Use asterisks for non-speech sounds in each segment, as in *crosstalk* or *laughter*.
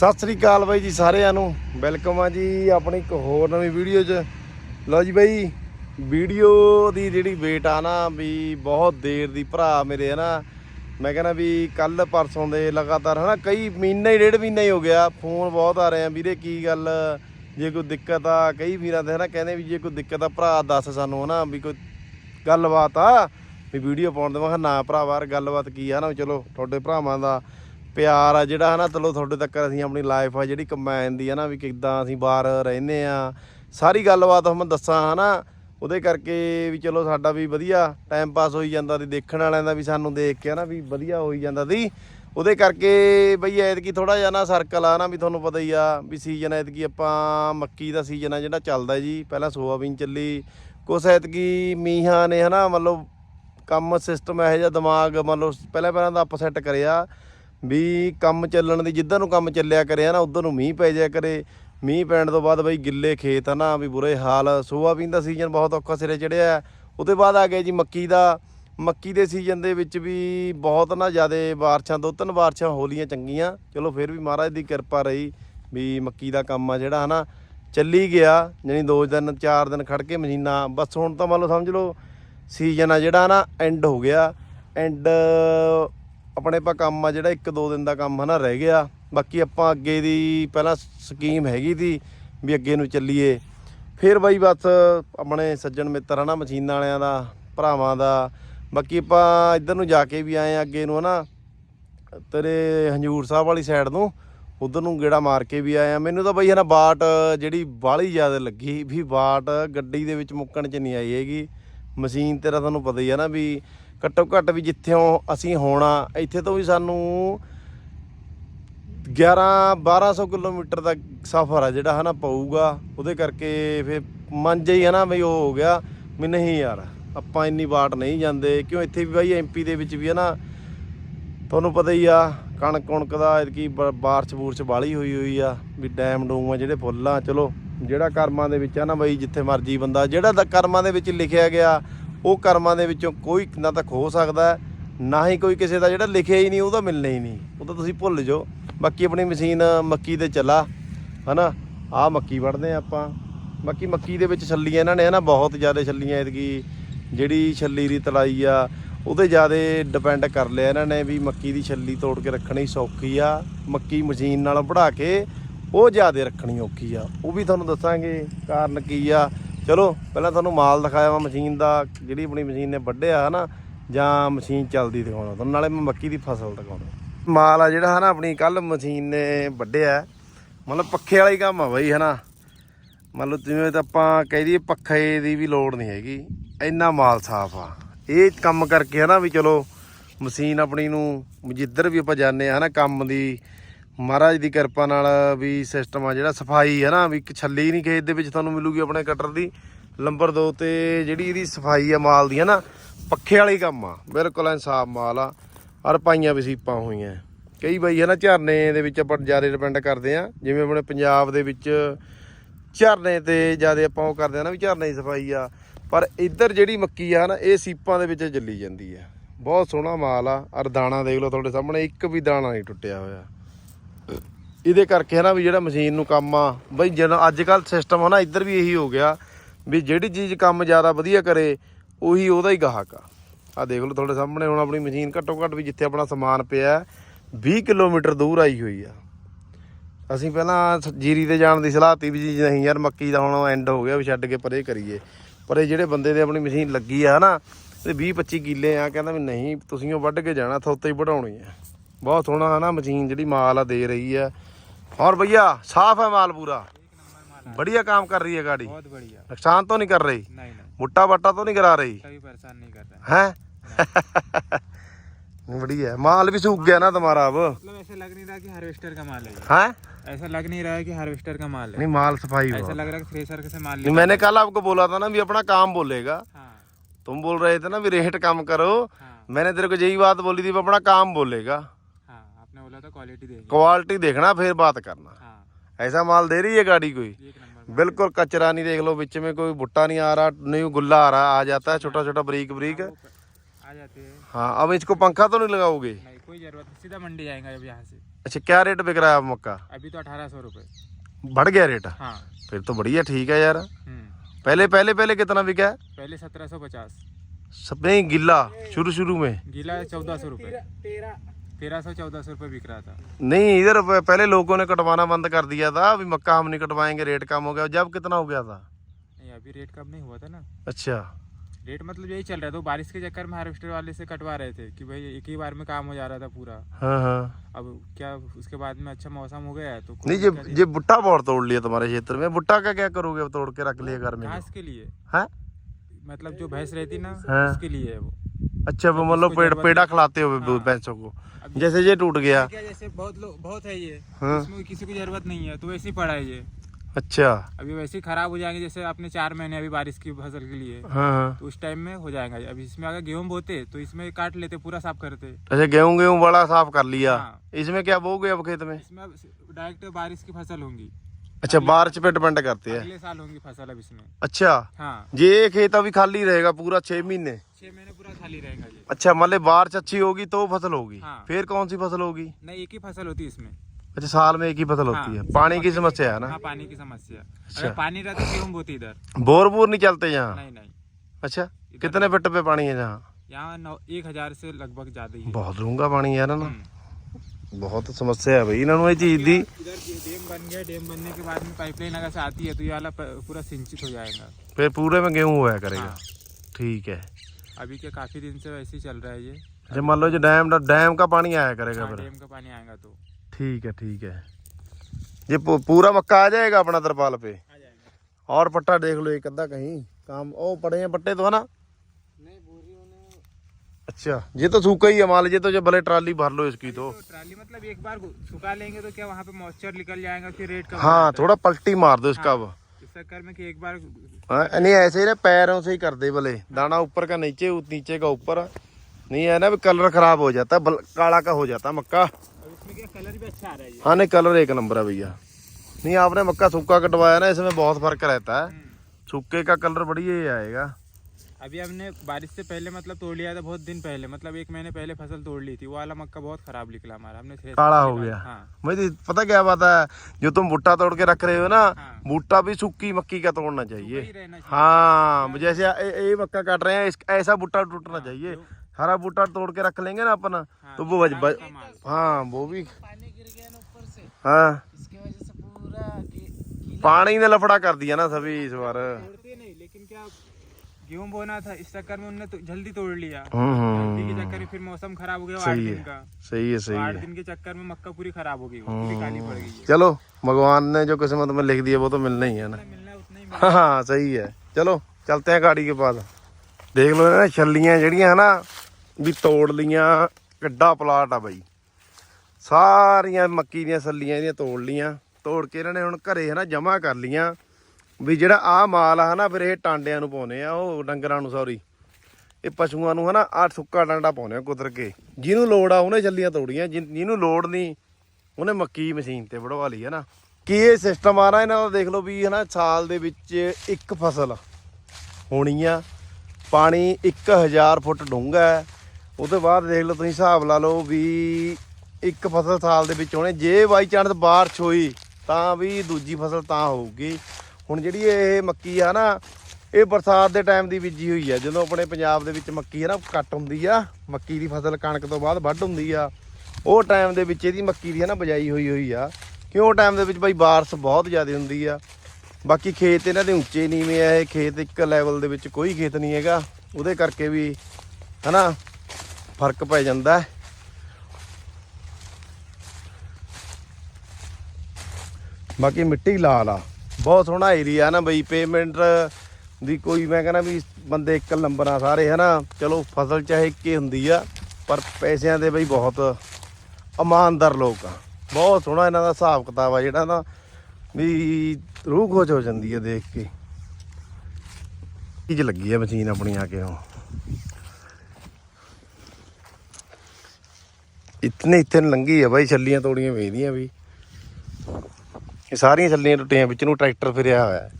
ਸਤਿ ਸ੍ਰੀ ਅਕਾਲ ਬਾਈ ਜੀ ਸਾਰਿਆਂ ਨੂੰ। ਵੈਲਕਮ ਆ ਜੀ ਆਪਣੀ ਇੱਕ ਹੋਰ ਨਵੀਂ ਵੀਡੀਓ 'ਚ। ਲਓ ਜੀ ਬਾਈ, ਵੀਡੀਓ ਦੀ ਜਿਹੜੀ ਵੇਟ ਆ ਨਾ ਵੀ ਬਹੁਤ ਦੇਰ ਦੀ ਭਰਾ ਮੇਰੇ ਹਨਾ। ਮੈਂ ਕਹਿੰਦਾ ਵੀ ਕੱਲ ਪਰਸੋਂ ਦੇ ਲਗਾਤਾਰ ਹਨਾ, ਕਈ ਮਹੀਨਾ ਹੀ ਡੇਢ ਮਹੀਨਾ ਹੀ ਹੋ ਗਿਆ, ਫੋਨ ਬਹੁਤ ਆ ਰਹੇ ਆ। ਵੀਰੇ ਕੀ ਗੱਲ, ਜੇ ਕੋਈ ਦਿੱਕਤ ਆ, ਕਈ ਵੀਰਾਂ ਦੇ ਹਨਾ ਕਹਿੰਦੇ ਵੀ ਜੇ ਕੋਈ ਦਿੱਕਤ ਆ, ਭਰਾ ਦੱਸ ਸਾਨੂੰ ਹਨਾ ਵੀ ਕੋਈ ਗੱਲਬਾਤ ਆ। ਵੀ ਵੀਡੀਓ ਪਾਉਣ ਦੇ, ਮੈਂ ਕਿਹਾ ਨਾ ਭਰਾਵਾ, ਯਾਰ ਗੱਲਬਾਤ ਕੀ ਆ ਨਾ ਚਲੋ ਤੁਹਾਡੇ ਭਰਾਵਾਂ ਦਾ ਪਿਆਰ ਆ ਜਿਹੜਾ ਹਨਾ, ਚਲੋ ਤੁਹਾਡੇ ਤੱਕ ਅਸੀਂ ਆਪਣੀ ਲਾਈਫ ਆ ਜਿਹੜੀ ਕੰਬਾਈਨ ਦੀ ਹਨਾ ਵੀ ਕਿੱਦਾਂ ਅਸੀਂ ਬਾਹਰ ਰਹਿੰਦੇ ਆ। ਸਾਰੀ ਗੱਲਬਾਤ ਮੈਂ ਦੱਸਾਂ ਹਨਾ, ਉਹਦੇ ਕਰਕੇ ਵੀ ਚਲੋ ਸਾਡਾ ਵੀ ਵਧੀਆ ਟਾਈਮ ਪਾਸ ਹੋਈ ਜਾਂਦਾ ਸੀ, ਦੇਖਣ ਵਾਲਿਆਂ ਦਾ ਵੀ ਸਾਨੂੰ ਦੇਖ ਕੇ ਹਨਾ, ਵੀ ਵਧੀਆ ਹੋਈ ਜਾਂਦਾ ਸੀ। ਉਹਦੇ ਕਰਕੇ ਬਈ ਐਤਕੀ ਥੋੜਾ ਜਿਹਾ ਨਾ ਸਰਕਲ ਆ ਨਾ, ਵੀ ਤੁਹਾਨੂੰ ਪਤਾ ਹੀ ਆ, ਵੀ ਸੀਜ਼ਨ ਐਤਕੀ ਆਪਾਂ ਮੱਕੀ ਦਾ ਸੀਜ਼ਨ ਆ ਜਿਹੜਾ ਚੱਲਦਾ ਜੀ, ਪਹਿਲਾਂ ਸੋਆਬੀਨ ਚੱਲੀ, ਕੁਛ ਐਤਕੀ ਮੀਹਾਂ ਨੇ ਹਨਾ, ਮਤਲਬ ਕੰਮ ਸਿਸਟਮ ਇਹੋ ਜਿਹਾ ਦਿਮਾਗ, ਮਤਲਬ ਪਹਿਲਾਂ ਪਹਿਲਾਂ ਤਾਂ ਅਪਸੈਟ ਕਰਿਆ। ਵੀ ਕੰਮ ਚੱਲਣ ਦੀ, ਜਿੱਧਰ ਨੂੰ ਕੰਮ ਚੱਲਿਆ ਕਰਿਆ ਨਾ ਉਧਰ ਨੂੰ ਮੀਂਹ ਪੈ ਜਾਇਆ ਕਰੇ। ਮੀਂਹ ਪੈਣ ਤੋਂ ਬਾਅਦ ਬਈ ਗਿੱਲੇ ਖੇਤ ਆ ਨਾ ਵੀ ਬੁਰੇ ਹਾਲ ਸੋਆਬੀਨ ਦਾ ਸੀਜ਼ਨ ਬਹੁਤ ਔਖਾ ਸਿਰੇ ਚੜਿਆ। ਉਹਦੇ ਬਾਅਦ ਆ ਗਿਆ ਜੀ ਮੱਕੀ ਦਾ। ਮੱਕੀ ਦੇ ਸੀਜ਼ਨ ਦੇ ਵਿੱਚ ਵੀ ਬਹੁਤ ਨਾ ਜ਼ਿਆਦਾ ਬਾਰਿਸ਼ਾਂ, ਦੋ ਤਿੰਨ ਬਾਰਿਸ਼ਾਂ ਹੋਲੀਆਂ ਚੰਗੀਆਂ। ਚਲੋ ਫਿਰ ਵੀ ਮਹਾਰਾਜ ਦੀ ਕਿਰਪਾ ਰਹੀ ਵੀ ਮੱਕੀ ਦਾ ਕੰਮ ਆ ਜਿਹੜਾ ਹਨਾ, ਚੱਲੀ ਗਿਆ। ਜਾਣੀ ਦੋ ਦਿਨ, ਚਾਰ ਦਿਨ ਖੜ ਕੇ ਮਸ਼ੀਨਾਂ, ਬਸ ਹੁਣ ਤਾਂ ਮੰਨ ਲਓ ਸਮਝ ਲਓ ਸੀਜ਼ਨ ਆ ਜਿਹੜਾ ਨਾ ਐਂਡ ਹੋ ਗਿਆ। ਐਂਡ ਆਪਣੇ ਪਾ ਕੰਮ ਆ, ਜਿਹੜਾ ਇੱਕ ਦੋ ਦਿਨ ਦਾ ਕੰਮ ਹਨਾ, ਰਹਿ ਗਿਆ। ਬਾਕੀ ਆਪਾਂ ਅੱਗੇ ਦੀ ਪਹਿਲਾਂ ਸਕੀਮ ਹੈਗੀ ਤੀ ਵੀ ਅੱਗੇ ਨੂੰ ਚੱਲੀਏ। ਫਿਰ ਬਾਈ ਬਸ ਆਪਣੇ ਸੱਜਣ ਮਿੱਤਰ ਹਨਾ, ਮਸ਼ੀਨਾਂ ਵਾਲਿਆਂ ਦਾ, ਭਰਾਵਾਂ ਦਾ। ਬਾਕੀ ਆਪਾਂ ਇੱਧਰ ਨੂੰ ਜਾ ਕੇ ਵੀ ਆਏ ਆ ਅੱਗੇ ਨੂੰ ਹਨਾ। ਤੇਰੇ ਹੰਜੂਰ ਸਾਹਿਬ ਵਾਲੀ ਸਾਈਡ ਨੂੰ, ਉਧਰ ਨੂੰ ਗੇੜਾ ਮਾਰ ਕੇ ਵੀ ਆਇਆ ਮੈਨੂੰ ਤਾਂ ਬਈ ਹਨਾ ਬਾਟ ਜਿਹੜੀ ਬਾਹਲੀ ਜ਼ਿਆਦਾ ਲੱਗੀ ਵੀ ਬਾਟ ਗੱਡੀ ਦੇ ਵਿੱਚ ਮੁੱਕਣ ਚ ਨਹੀਂ ਆਈ ਹੈਗੀ। ਮਸ਼ੀਨ ਤੇਰਾ ਤੁਹਾਨੂੰ ਪਤਾ ਹੀ ਆ ਨਾ ਵੀ ਘੱਟੋ ਘੱਟ ਵੀ ਜਿੱਥੋਂ ਅਸੀਂ ਹੋਣਾ, ਇੱਥੇ ਤੋਂ ਵੀ ਸਾਨੂੰ 11 1200 ਕਿਲੋਮੀਟਰ ਦਾ ਸਫ਼ਰ ਆ ਜਿਹੜਾ ਹਨਾ ਪਊਗਾ। ਉਹਦੇ ਕਰਕੇ ਫਿਰ ਮਨ ਜਿਹਾ ਹੀ ਹਨਾ ਵੀ ਉਹ ਹੋ ਗਿਆ, ਵੀ ਨਹੀਂ ਯਾਰ, ਆਪਾਂ ਇੰਨੀ ਬਾਟ ਨਹੀਂ ਜਾਂਦੇ। ਕਿਉਂ ਇੱਥੇ ਵੀ ਬਾਈ ਐਮਪੀ ਦੇ ਵਿੱਚ ਵੀ ਹਨਾ, ਤੁਹਾਨੂੰ ਪਤਾ ਹੀ ਆ, ਕਣਕ ਕਣਕ ਦਾ ਕੀ ਬਾਰਸ਼ ਬੂਰਚ ਬਾਲੀ ਹੋਈ ਹੋਈ ਆ, ਵੀ ਡੈਮ ਡੂਮ ਆ ਜਿਹੜੇ ਫੁੱਲ ਆ, ਚਲੋ, ਜਿਹੜਾ ਕਰਮਾਂ ਦੇ ਵਿੱਚ ਆ ਨਾ ਬਈ, ਜਿੱਥੇ ਮਰਜ਼ੀ ਬੰਦਾ, ਜਿਹੜਾ ਕਰਮਾਂ ਦੇ ਵਿੱਚ ਲਿਖਿਆ ਗਿਆ ਉਹ ਕਰਮਾਂ ਦੇ ਵਿੱਚੋਂ ਕੋਈ ਨਾ ਤਾਂ ਖੋ ਸਕਦਾ ਨਾ ਹੀ ਕੋਈ ਕਿਸੇ ਦਾ ਜਿਹੜਾ ਲਿਖਿਆ ਹੀ ਨਹੀਂ, ਉਹਦਾ ਮਿਲਣਾ ਹੀ ਨਹੀਂ। ਉਹ ਤਾਂ ਤੁਸੀਂ ਭੁੱਲ ਜਾਓ। ਬਾਕੀ ਆਪਣੀ ਮਸ਼ੀਨ ਮੱਕੀ ਤੇ ਚੱਲਾ, ਹਨਾ? ਆ ਮੱਕੀ ਵੜਦੇ ਆ ਆਪਾਂ। ਬਾਕੀ ਮੱਕੀ ਦੇ ਵਿੱਚ ਛੱਲੀਆਂ ਇਹਨਾਂ ਨੇ, ਹਨਾ? ਬਹੁਤ ਜ਼ਿਆਦਾ ਛੱਲੀਆਂ ਐਤਕੀ, ਜਿਹੜੀ ਛੱਲੀ ਦੀ ਤਲਾਈ ਆ, ਉਹਦੇ ਜ਼ਿਆਦਾ ਡਿਪੈਂਡ ਕਰ ਲਿਆ ਇਹਨਾਂ ਨੇ ਵੀ ਮੱਕੀ ਦੀ ਛੱਲੀ ਤੋੜ ਕੇ ਰੱਖਣੀ ਸੌਖੀ ਆ। ਮੱਕੀ ਮਸ਼ੀਨ ਨਾਲ ਵੜਾ ਕੇ ਉਹ ਜ਼ਿਆਦਾ ਰੱਖਣੀ ਔਖੀ ਆ। ਉਹ ਵੀ ਤੁਹਾਨੂੰ ਦੱਸਾਂਗੇ ਕਾਰਨ ਕੀ ਆ। ਚਲੋ, ਪਹਿਲਾਂ ਤੁਹਾਨੂੰ ਮਾਲ ਦਿਖਾਇਆ ਵਾ ਮਸ਼ੀਨ ਦਾ, ਜਿਹੜੀ ਆਪਣੀ ਮਸ਼ੀਨ ਨੇ ਵੱਢਿਆ ਹਨਾ, ਜਾਂ ਮਸ਼ੀਨ ਚੱਲਦੀ ਦਿਖਾਉਣਾ ਤੁਹਾਨੂੰ, ਨਾਲੇ ਮੈਂ ਮੱਕੀ ਦੀ ਫਸਲ ਦਿਖਾਉਣਾ। ਮਾਲ ਆ ਜਿਹੜਾ ਹਨਾ, ਆਪਣੀ ਕੱਲ ਮਸ਼ੀਨ ਨੇ ਵੱਢਿਆ। ਮਤਲਬ ਪੱਖੇ ਵਾਲਾ ਹੀ ਕੰਮ ਆ ਬਈ, ਹਨਾ। ਮੰਨ ਲਓ ਜਿਵੇਂ ਤਾਂ ਆਪਾਂ ਕਹਿ ਦਈਏ ਪੱਖੇ ਦੀ ਵੀ ਲੋੜ ਨਹੀਂ ਹੈਗੀ, ਇੰਨਾ ਮਾਲ ਸਾਫ਼ ਆ। ਇਹ ਕੰਮ ਕਰਕੇ ਹਨਾ ਵੀ ਚਲੋ, ਮਸ਼ੀਨ ਆਪਣੀ ਨੂੰ, ਜਿੱਧਰ ਵੀ ਆਪਾਂ ਜਾਂਦੇ ਆ ਹਨਾ, ਕੰਮ ਦੀ ਮਹਾਰਾਜ ਦੀ ਕਿਰਪਾ ਨਾਲ ਵੀ ਸਿਸਟਮ ਆ ਜਿਹੜਾ, ਸਫ਼ਾਈ ਹੈ ਨਾ, ਵੀ ਇੱਕ ਛੱਲੀ ਨਹੀਂ ਖੇਤ ਦੇ ਵਿੱਚ ਤੁਹਾਨੂੰ ਮਿਲੂਗੀ ਆਪਣੇ ਕਟਰ ਦੀ। ਨੰਬਰ 2 ਤੇ ਜਿਹੜੀ ਇਹਦੀ ਸਫ਼ਾਈ ਆ ਮਾਲ ਦੀ ਹੈ ਨਾ, ਪੱਖੇ ਵਾਲਾ ਕੰਮ ਆ, ਬਿਲਕੁਲ ਇਨਸਾਫ ਮਾਲ ਆ, ਔਰ ਪਾਈਆਂ ਵੀ ਸੀਪਾਂ ਹੋਈਆਂ। ਕਈ ਬਈ ਹੈ ਨਾ, ਝਰਨੇ ਦੇ ਵਿੱਚ ਆਪਾਂ ਜ਼ਿਆਦਾ ਡਿਪੈਂਡ ਕਰਦੇ ਆ, ਜਿਵੇਂ ਆਪਣੇ ਪੰਜਾਬ ਦੇ ਵਿੱਚ ਝਰਨੇ ਤੇ ਜ਼ਿਆਦਾ ਆਪਾਂ ਉਹ ਕਰਦੇ ਆ ਨਾ ਵੀ ਝਰਨੇ ਦੀ ਸਫ਼ਾਈ ਆ, ਪਰ ਇੱਧਰ ਜਿਹੜੀ ਮੱਕੀ ਆ ਨਾ, ਇਹ ਸੀਪਾਂ ਦੇ ਵਿੱਚ ਜੱਲੀ ਜਾਂਦੀ ਆ। ਬਹੁਤ ਸੋਹਣਾ ਮਾਲ ਆ, ਔਰ ਦਾਣਾ ਦੇਖ ਲਓ ਤੁਹਾਡੇ ਸਾਹਮਣੇ, ਇੱਕ ਵੀ ਦਾਣਾ ਨਹੀਂ ਟੁੱਟਿਆ ਹੋਇਆ। ਇਹਦੇ ਕਰਕੇ ਹੈ ਨਾ ਵੀ ਜਿਹੜਾ ਮਸ਼ੀਨ ਨੂੰ ਕੰਮ ਆ ਬਈ ਜਦੋਂ ਅੱਜ ਕੱਲ ਸਿਸਟਮ ਹੈ ਨਾ ਇੱਧਰ ਵੀ ਇਹੀ ਹੋ ਗਿਆ ਵੀ ਜਿਹੜੀ ਚੀਜ਼ ਕੰਮ ਜ਼ਿਆਦਾ ਵਧੀਆ ਕਰੇ ਉਹੀ ਉਹਦਾ ਹੀ ਗਾਹਕ ਆ। ਆ ਦੇਖ ਲਓ ਤੁਹਾਡੇ ਸਾਹਮਣੇ ਹੁਣ ਆਪਣੀ ਮਸ਼ੀਨ ਘੱਟੋ ਘੱਟ ਵੀ ਜਿੱਥੇ ਆਪਣਾ ਸਮਾਨ ਪਿਆ ਹੈ, 20 ਕਿਲੋਮੀਟਰ ਦੂਰ ਆਈ ਹੋਈ ਆ। ਅਸੀਂ ਪਹਿਲਾਂ ਸ- ਜੀਰੀ ਤੇ ਜਾਣ ਦੀ ਸਲਾਹ ਤੀ ਵੀ ਜੀ ਨਹੀਂ ਯਾਰ ਮੱਕੀ ਦਾ ਹੁਣ ਐਂਡ ਹੋ ਗਿਆ ਵੀ ਛੱਡ ਕੇ ਪਰੇ ਕਰੀਏ। ਪਰ ਇਹ ਜਿਹੜੇ ਬੰਦੇ ਦੇ ਆਪਣੀ ਮਸ਼ੀਨ ਲੱਗੀ ਆ ਨਾ ਤੇ 20 25 ਕਿੱਲੇ ਆ ਕਹਿੰਦਾ ਵੀ ਨਹੀਂ ਤੁਸੀਂ ਉਹ ਵੱਢ ਕੇ ਜਾਣਾ ਥੋਤੇ ਹੀ ਵਢਾਉਣੀ ਆ। ਬਹੁਤ ਸੋਹਣਾ ਹੈ ਨਾ ਮਸ਼ੀਨ ਜਿਹੜੀ ਮਾਲ ਆ ਦੇ ਰਹੀ ਆ। और भैया साफ़ है माल पूरा। बढ़िया काम कर रही है गाड़ी। बहुत बढ़िया। नुकसान तो नहीं कर रही? नहीं नहीं। मुट्टा बट्टा तो नहीं करा रही? परेशान नहीं कर रहा। *laughs* है? बढ़िया माल भी सूख गया ना तुम्हारा अब। मतलब ऐसा लग नहीं रहा कि हार्वेस्टर का माल है हैं? ऐसा लग नहीं रहा है कि हार्वेस्टर का माल है। नहीं माल सफ़ाई ऐसा लग रहा है कि थ्रेसर से माल नहीं, मैंने कल आपको बोला था ना भी अपना काम बोलेगा। हाँ। तुम बोल रहे थे ना भी रेट कम करो। हाँ। मैंने तेरे को यही बात बोली थी अपना काम बोलेगा। क्वालिटी देगी। क्वालिटी देखना फिर बात करना। हाँ। ऐसा माल दे रही है गाड़ी कोई? बिल्कुल कचरा नहीं देख लो बीच में कोई भुट्टा नहीं आ रहा नहीं गुल्ला आ रहा आ जाता है छोटा छोटा बरीक बरीक आ जाते हैं। हाँ अब इसको पंखा तो नहीं लगाओगे? नहीं कोई ज़रूरत सीधा मंडी जाएगा जब यहाँ से। अच्छा क्या रेट बिक रहा है अब मक्का? अभी तो अठारह सौ रूपए। बढ़ गया रेट हाँ। फिर तो बढ़िया ठीक है यार। हम्म, पहले पहले पहले कितना बिका है? पहले सत्रह सौ पचास। सब नहीं गिल्ला शुरू शुरू में। गिला चौदह सौ रुपये तेरह सौ चौदह सौ रुपये बिक रहा था। नहीं इधर पहले लोगों ने कटवाना बंद कर दिया था अभी मक्का हम नहीं कटवाएँगे रेट कम हो गया जब कितना हो गया था? नहीं अभी रेट कम नहीं हुआ था ना। अच्छा। रेट मतलब यही चल रहा था वो बारिश के चक्कर में हार्वेस्टर वाले से कटवा रहे थे कि भाई एक ही बार में काम हो जा रहा था पूरा। हाँ हाँ। अब क्या उसके बाद में अच्छा मौसम हो गया है तो नहीं ये ये भुट्टा बहुत तोड़ लिया तुम्हारे क्षेत्र में। भुट्टा का क्या करोगे तोड़ के रख लिया घर में? घास के लिए? हाँ। मतलब जो भैंस रहती ना हाँ। उसके लिए है वो। अच्छा वो मतलब पेड़ पेड़ा खिलाते हो हाँ। भैंसों को। जैसे ये टूट गया। क्या जैसे बहुत लोग बहुत है ये। हाँ। इसमें किसी को ज़रूरत नहीं है तो वैसे ही पड़ा है ये। अच्छा। अभी वैसे ही खराब हो जाएँगे जैसे अपने चार महीने अभी बारिश की फ़सल के लिए। हाँ हाँ। तो उस टाइम में हो जाएगा। अभी इसमें अगर गेहूँ बोते तो इसमें काट लेते पूरा साफ़ करते। अच्छा गेहूँ गेहूँ बड़ा साफ़ कर लिया। हाँ। इसमें क्या बोगे अब खेत में? इसमें डायरेक्ट बारिश की फ़सल होंगी। अच्छा बारिश पे डिपेंड करते हैं। अगले साल होंगी फ़सल अब इसमें। अच्छा। हाँ। ये खेत अभी खाली रहेगा पूरा छह महीने? छह महीने पूरा खाली रहेगा ये अच्छा मतलब बारिश अच्छी होगी तो फसल होगी हाँ। फिर कौन सी फसल होगी नहीं एक ही फसल होती है इसमें अच्छा साल में एक ही फसल होती है पानी की समस्या है ना हाँ पानी की समस्या अच्छा। अगर पानी रहता तो गेहूं बोती इधर बोर बोर नहीं चलते यहाँ नहीं नहीं अच्छा कितने फिट पे पानी है जहाँ यहाँ नौ एक हजार से लगभग ज्यादा ही है बहुत डूंगा पानी है ना हम्म। बहुत समस्या है भाई इन्होंने ये चीज दी इधर डैम बन गया डैम बनने के बाद में पाइपलाइन अगर से आती है तो ये वाला प- पूरा सिंचित हो जाएगा फिर पूरे में गेहूं हुआ करेगा हाँ ठीक है अभी के काफी दिन से वैसे ही चल रहा है ये अच्छा मान लो जो डैम डैम का पानी आया करेगा हाँ, फिर डैम का पानी आएगा तो ठीक है ठीक है ये पू- पूरा मक्का आ जाएगा अपना तरपाल पे आ जाएगा और पट्टा देख लो एक अद्धा कहीं काम ओ पड़े हैं पट्टे तो है ना नहीं बोरियों ने अच्छा ये तो सूखा ही है मान लीजिए तो जो भले ट्राली भर लो इसकी तो तो ट्राली मतलब एक बार सुखा लेंगे तो क्या वहाँ पे मॉइस्चर निकल जाएगा फिर रेट कम हो हाँ जाता है। थोड़ा पलटी मार दो इसका अब इस चक्कर में कि एक बार हाँ, नहीं ऐसे ही ना पैरों से ही कर दे भले दाना ऊपर का नीचे उ- नीचे का ऊपर नहीं है ना भी कलर खराब हो जाता है बल- काला का हो जाता है मक्का और इसमें क्या कलर भी अच्छा आ रहा है ये हाँ नहीं कलर एक नंबर है भैया नहीं आपने मक्का सूखा कटवाया ना इसमें बहुत फर्क रहता है हम्म। सूखे का कलर बढ़िया ही आएगा अभी हमने बारिश से पहले मतलब तोड़ लिया था बहुत दिन पहले मतलब एक महीने पहले फ़सल तोड़ ली थी वो वाला मक्का बहुत खराब निकला हमारा हमने थ्रेशर काला के हो गया। हाँ। मुझे पता क्या बात है जो तुम भुट्टा तोड़ के रख रहे हो ना हाँ। भुट्टा भी सूखी मक्की का तोड़ना चाहिए। ही हाँ। जैसे ये मक्का काट रहे हैं ऐसा भुट्टा टूटना चाहिए। हरा भुट्टा तोड़ के रख लेंगे ना अपना हाँ, तो वो। हाँ। वो भी पानी गिर गया ना ऊपर से। हाँ। इसकी वजह से पूरा गी- गीला पानी ने लफड़ा कर दिया ना सभी इस बार। गेहूं बोना था इस चक्कर में उनने तो जल्दी तोड़ लिया हम्म, जल्दी के हम्म चक्कर में फिर मौसम खराब हो गया आठ सही दिन है का सही है तो सही आठ है दिन के चक्कर में मक्का पूरी खराब हो गई वो, पूरी काली पड़ गई है चलो भगवान ने जो किस्मत में लिख दिया वो तो मिलना ही है ना जितना मिलना है उतना ही मिलना हाँ सही है चलो चलते हैं गाड़ी के पास ਦੇਖ ਲਓ ਨਾ ਛੱਲੀਆਂ ਜਿਹੜੀਆਂ ਹਨਾ ਵੀ ਤੋੜ ਲੀਆਂ ਕਿੱਡਾ ਪਲਾਟ ਆ ਬਾਈ ਸਾਰੀਆਂ ਮੱਕੀ ਦੀਆਂ ਛੱਲੀਆਂ ਇਹਦੀਆਂ ਤੋੜ ਲੀਆਂ ਤੋੜ ਕੇ ਇਹਨਾਂ ਨੇ ਹੁਣ ਘਰੇ ਹਨਾ ਜਮਾ ਕਰ ਲੀਆਂ ਵੀ ਜਿਹੜਾ ਆ ਮਾਲ ਆ ਹਨਾ, ਫਿਰ ਇਹ ਟਾਂਡਿਆਂ ਨੂੰ ਪਾਉਨੇ ਆ, ਉਹ ਡੰਗਰਾਂ ਨੂੰ ਸੌਰੀ ਇਹ ਪਸ਼ੂਆਂ ਨੂੰ ਹਨਾ ਆ ਸੁੱਕਾ ਡਾਂਡਾ ਪਾਉਨੇ ਆ ਕੁਦਰ ਕੇ। ਜਿਹਨੂੰ ਲੋੜ ਆ, ਉਹਨੇ ਛੱਲੀਆਂ ਤੋੜੀਆਂ ਜਿਹ- ਜਿਹਨੂੰ ਲੋੜ ਨਹੀਂ ਉਹਨੇ ਮੱਕੀ ਮਸ਼ੀਨ ਤੇ ਵੜਵਾ ਲਈ ਹੈ ਨਾ ਕੀ ਇਹ ਸਿਸਟਮ ਆ ਨਾ, ਇਹਨਾਂ ਦਾ ਦੇਖ ਲਓ ਵੀ ਹਨਾ, ਸਾਲ ਦੇ ਵਿੱਚ ਇੱਕ ਫਸਲ ਹੋਣੀ ਆ। ਪਾਣੀ 1000 ਫੁੱਟ ਡੂੰਘਾ ਹੈ। ਉਹਦੇ ਬਾਅਦ ਦੇਖ ਲਓ ਤੁਸੀਂ ਹਿਸਾਬ ਲਾ ਲਓ ਵੀ ਇੱਕ ਫਸਲ ਸਾਲ ਦੇ ਵਿੱਚ ਹੋਣੀ। ਜੇ ਬਾਈ ਚਾਂਸ ਬਾਰਿਸ਼ ਹੋਈ, ਤਾਂ ਵੀ ਦੂਜੀ ਫਸਲ ਤਾਂ ਹੋਊਗੀ। ਹੁਣ ਜਿਹੜੀ ਇਹ ਮੱਕੀ ਆ ਨਾ, ਇਹ ਬਰਸਾਤ ਦੇ ਟਾਈਮ ਦੀ ਬੀਜੀ ਹੋਈ ਆ। ਜਦੋਂ ਆਪਣੇ ਪੰਜਾਬ ਦੇ ਵਿੱਚ ਮੱਕੀ ਹੈ ਨਾ ਕੱਟ ਹੁੰਦੀ ਆ, ਮੱਕੀ ਦੀ ਫਸਲ ਕਣਕ ਤੋਂ ਬਾਅਦ ਵੱਢ ਹੁੰਦੀ ਆ। ਉਹ ਟਾਈਮ ਦੇ ਵਿੱਚ ਇਹਦੀ ਮੱਕੀ ਦੀ ਹੈ ਨਾ ਬਜਾਈ ਹੋਈ ਹੋਈ ਆ। ਕਿਉਂ ਟਾਈਮ ਦੇ ਵਿੱਚ ਬਾਈ ਬਾਰਿਸ਼ ਬਹੁਤ ਜ਼ਿਆਦਾ ਹੁੰਦੀ ਆ। ਬਾਕੀ ਖੇਤ ਇਹਨਾਂ ਦੇ ਉੱਚੇ ਨੀਵੇਂ ਆ, ਇਹ ਖੇਤ ਇੱਕ ਲੈਵਲ ਦੇ ਵਿੱਚ ਕੋਈ ਖੇਤ ਨਹੀਂ ਹੈਗਾ। ਉਹਦੇ ਕਰਕੇ ਵੀ ਹਨਾ, ਫ਼ਰਕ ਪੈ ਜਾਂਦਾ। ਬਾਕੀ ਮਿੱਟੀ ਲਾਲ ਆ। ਬਹੁਤ ਸੋਹਣਾ ਏਰੀਆ ਨਾ ਬਈ ਪੇਮੈਂਟ ਦੀ ਕੋਈ ਮੈਂ ਕਹਿੰਦਾ ਵੀ ਬੰਦੇ ਇੱਕ ਨੰਬਰ ਆ ਸਾਰੇ, ਹਨਾ? ਚਲੋ, ਫਸਲ ਚਾਹੇ ਇੱਕ ਹੁੰਦੀ ਆ, ਪਰ ਪੈਸਿਆਂ ਦੇ ਬਈ ਬਹੁਤ ਇਮਾਨਦਾਰ ਲੋਕ ਆ। ਬਹੁਤ ਸੋਹਣਾ ਇਹਨਾਂ ਦਾ ਹਿਸਾਬ ਕਿਤਾਬ ਆ, ਜਿਹੜਾ ਨਾ ਵੀ ਰੂਹ ਖੁਸ਼ ਹੋ ਜਾਂਦੀ ਆ ਦੇਖ ਕੇ। ਚੀਜ਼ ਲੱਗੀ ਆ ਮਸ਼ੀਨ ਆਪਣੀ ਆ ਕੇ ਉਹ ਇਤਨੇ ਇੱਥੇ ਨੂੰ ਲੰਗੀ ਆ ਬਾਈ, ਛੱਲੀਆਂ ਤੋੜੀਆਂ ਵੇਚਦੀਆਂ ਵੀ। ਇਹ ਸਾਰੀਆਂ ਛੱਲੀਆਂ ਟੁੱਟੀਆਂ, ਵਿੱਚ ਨੂੰ ਟਰੈਕਟਰ ਫਿਰਿਆ ਹੋਇਆ ਹੈ।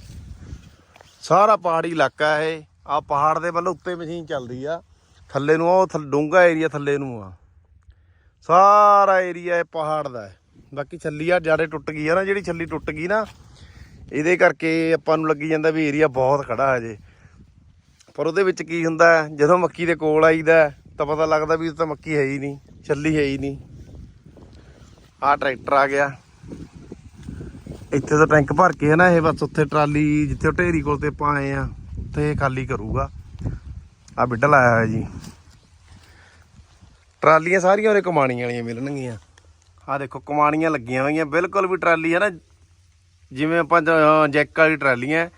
ਸਾਰਾ ਪਹਾੜੀ ਇਲਾਕਾ ਇਹ। ਆ ਪਹਾੜ ਦੇ ਵੱਲ ਉੱਤੇ ਮਸ਼ੀਨ ਚੱਲਦੀ ਆ। ਥੱਲੇ ਨੂੰ ਉਹ ਡੂੰਗਾ ਏਰੀਆ ਥੱਲੇ ਨੂੰ ਆ। ਸਾਰਾ ਏਰੀਆ ਇਹ ਪਹਾੜ ਦਾ ਹੈ। ਬਾਕੀ ਛੱਲੀ ਆ ਜਿਆਦੇ ਟੁੱਟ ਗਈ ਆ ਨਾ, ਜਿਹੜੀ ਛੱਲੀ ਟੁੱਟ ਗਈ ਨਾ, ਇਹਦੇ ਕਰਕੇ ਆਪਾਂ ਨੂੰ ਲੱਗੀ ਜਾਂਦਾ ਵੀ ਏਰੀਆ ਬਹੁਤ ਖੜਾ ਹੈ ਜੇ। ਪਰ ਉਹਦੇ ਵਿੱਚ ਕੀ ਹੁੰਦਾ ਜਦੋਂ ਮੱਕੀ ਦੇ ਕੋਲ ਆਈਦਾ ਤਾਂ ਪਤਾ ਲੱਗਦਾ ਵੀ ਇਹ ਤਾਂ ਮੱਕੀ ਹੈ ਹੀ ਨਹੀਂ, ਛੱਲੀ ਹੈ ਹੀ ਨਹੀਂ। ਆਹ ਟਰੈਕਟਰ ਆ ਗਿਆ। ਇੱਥੇ ਤਾਂ ਟੈਂਕ ਭਰ ਕੇ ਹੈ ਨਾ ਇਹ ਬਸ ਉੱਥੇ ਟਰਾਲੀ ਜਿੱਥੇ ਉਹ ਢੇਰੀ ਕੋਲ ਤੇ ਆਪਾਂ ਆਏ ਆ, ਉੱਥੇ ਇਹ ਖਾਲੀ ਕਰੂਗਾ। ਆ ਬਿੱਡਾ ਲਾਇਆ ਹੋਇਆ ਜੀ। ਟਰਾਲੀਆਂ ਸਾਰੀਆਂ ਉਰੇ ਕਮਾਣੀਆਂ ਵਾਲੀਆਂ ਮਿਲਣਗੀਆਂ। ਆ ਦੇਖੋ, ਕਮਾਣੀਆਂ ਲੱਗੀਆਂ ਹੋਈਆਂ। ਬਿਲਕੁਲ ਵੀ ਟਰਾਲੀ ਹੈ ਨਾ, ਜਿਵੇਂ ਆਪਾਂ ਜ- ਜੈਕ ਵਾਲੀ ਟਰਾਲੀਆਂ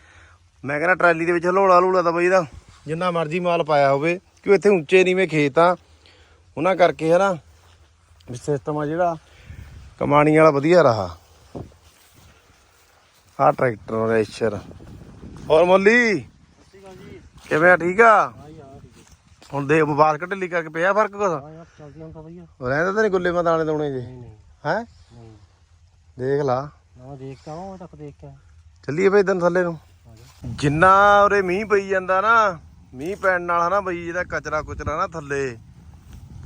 ਮੈਂ ਕਹਿੰਦਾ ਟਰਾਲੀ ਦੇ ਵਿੱਚ ਹਲੋਲਾ ਹਲੂਲਾ ਤਾਂ ਬਈ ਇਹਦਾ ਜਿੰਨਾ ਮਰਜ਼ੀ ਮਾਲ ਪਾਇਆ ਹੋਵੇ ਕਿ ਇੱਥੇ ਉੱਚੇ ਨੀਵੇਂ ਖੇਤ ਆ। ਉਹਨਾਂ ਕਰਕੇ ਹੈ ਨਾ ਸਿਸਟਮ ਆ ਜਿਹੜਾ ਕਮਾਣੀ ਵਾਲਾ ਵਧੀਆ ਰਹਾ। ਆ ਟਰੈਕਟਰ ਰੇਸ਼ਰ। ਹੋਰ ਮੋਲੀ? ਕਿਵੇਂ ਆ ਠੀਕ ਆ? ਹੁਣ ਦੇ ਮੁਬਾਰਕ ਢਿੱਲੀ ਕਰਕੇ ਪਿਆ ਫ਼ਰਕ ਕੁਛ? ਰਹਿੰਦਾ ਤਾਂ ਨਹੀਂ ਗੁੱਲੇ ਦੇਖ ਲਾ। ਨਾ ਦੇਖਦਾ ਚੱਲੀਏ ਬਈ ਦਿਨ ਥੱਲੇ ਨੂੰ। ਜਿੰਨਾ ਉਰੇ ਮੀਂਹ ਪਈ ਜਾਂਦਾ ਨਾ ਮੀਂਹ ਪੈਣ ਨਾਲ ਹਨਾ ਬਈ ਜਿਹੜਾ ਕਚਰਾ ਕੁਚਰਾ ਨਾ ਥੱਲੇ।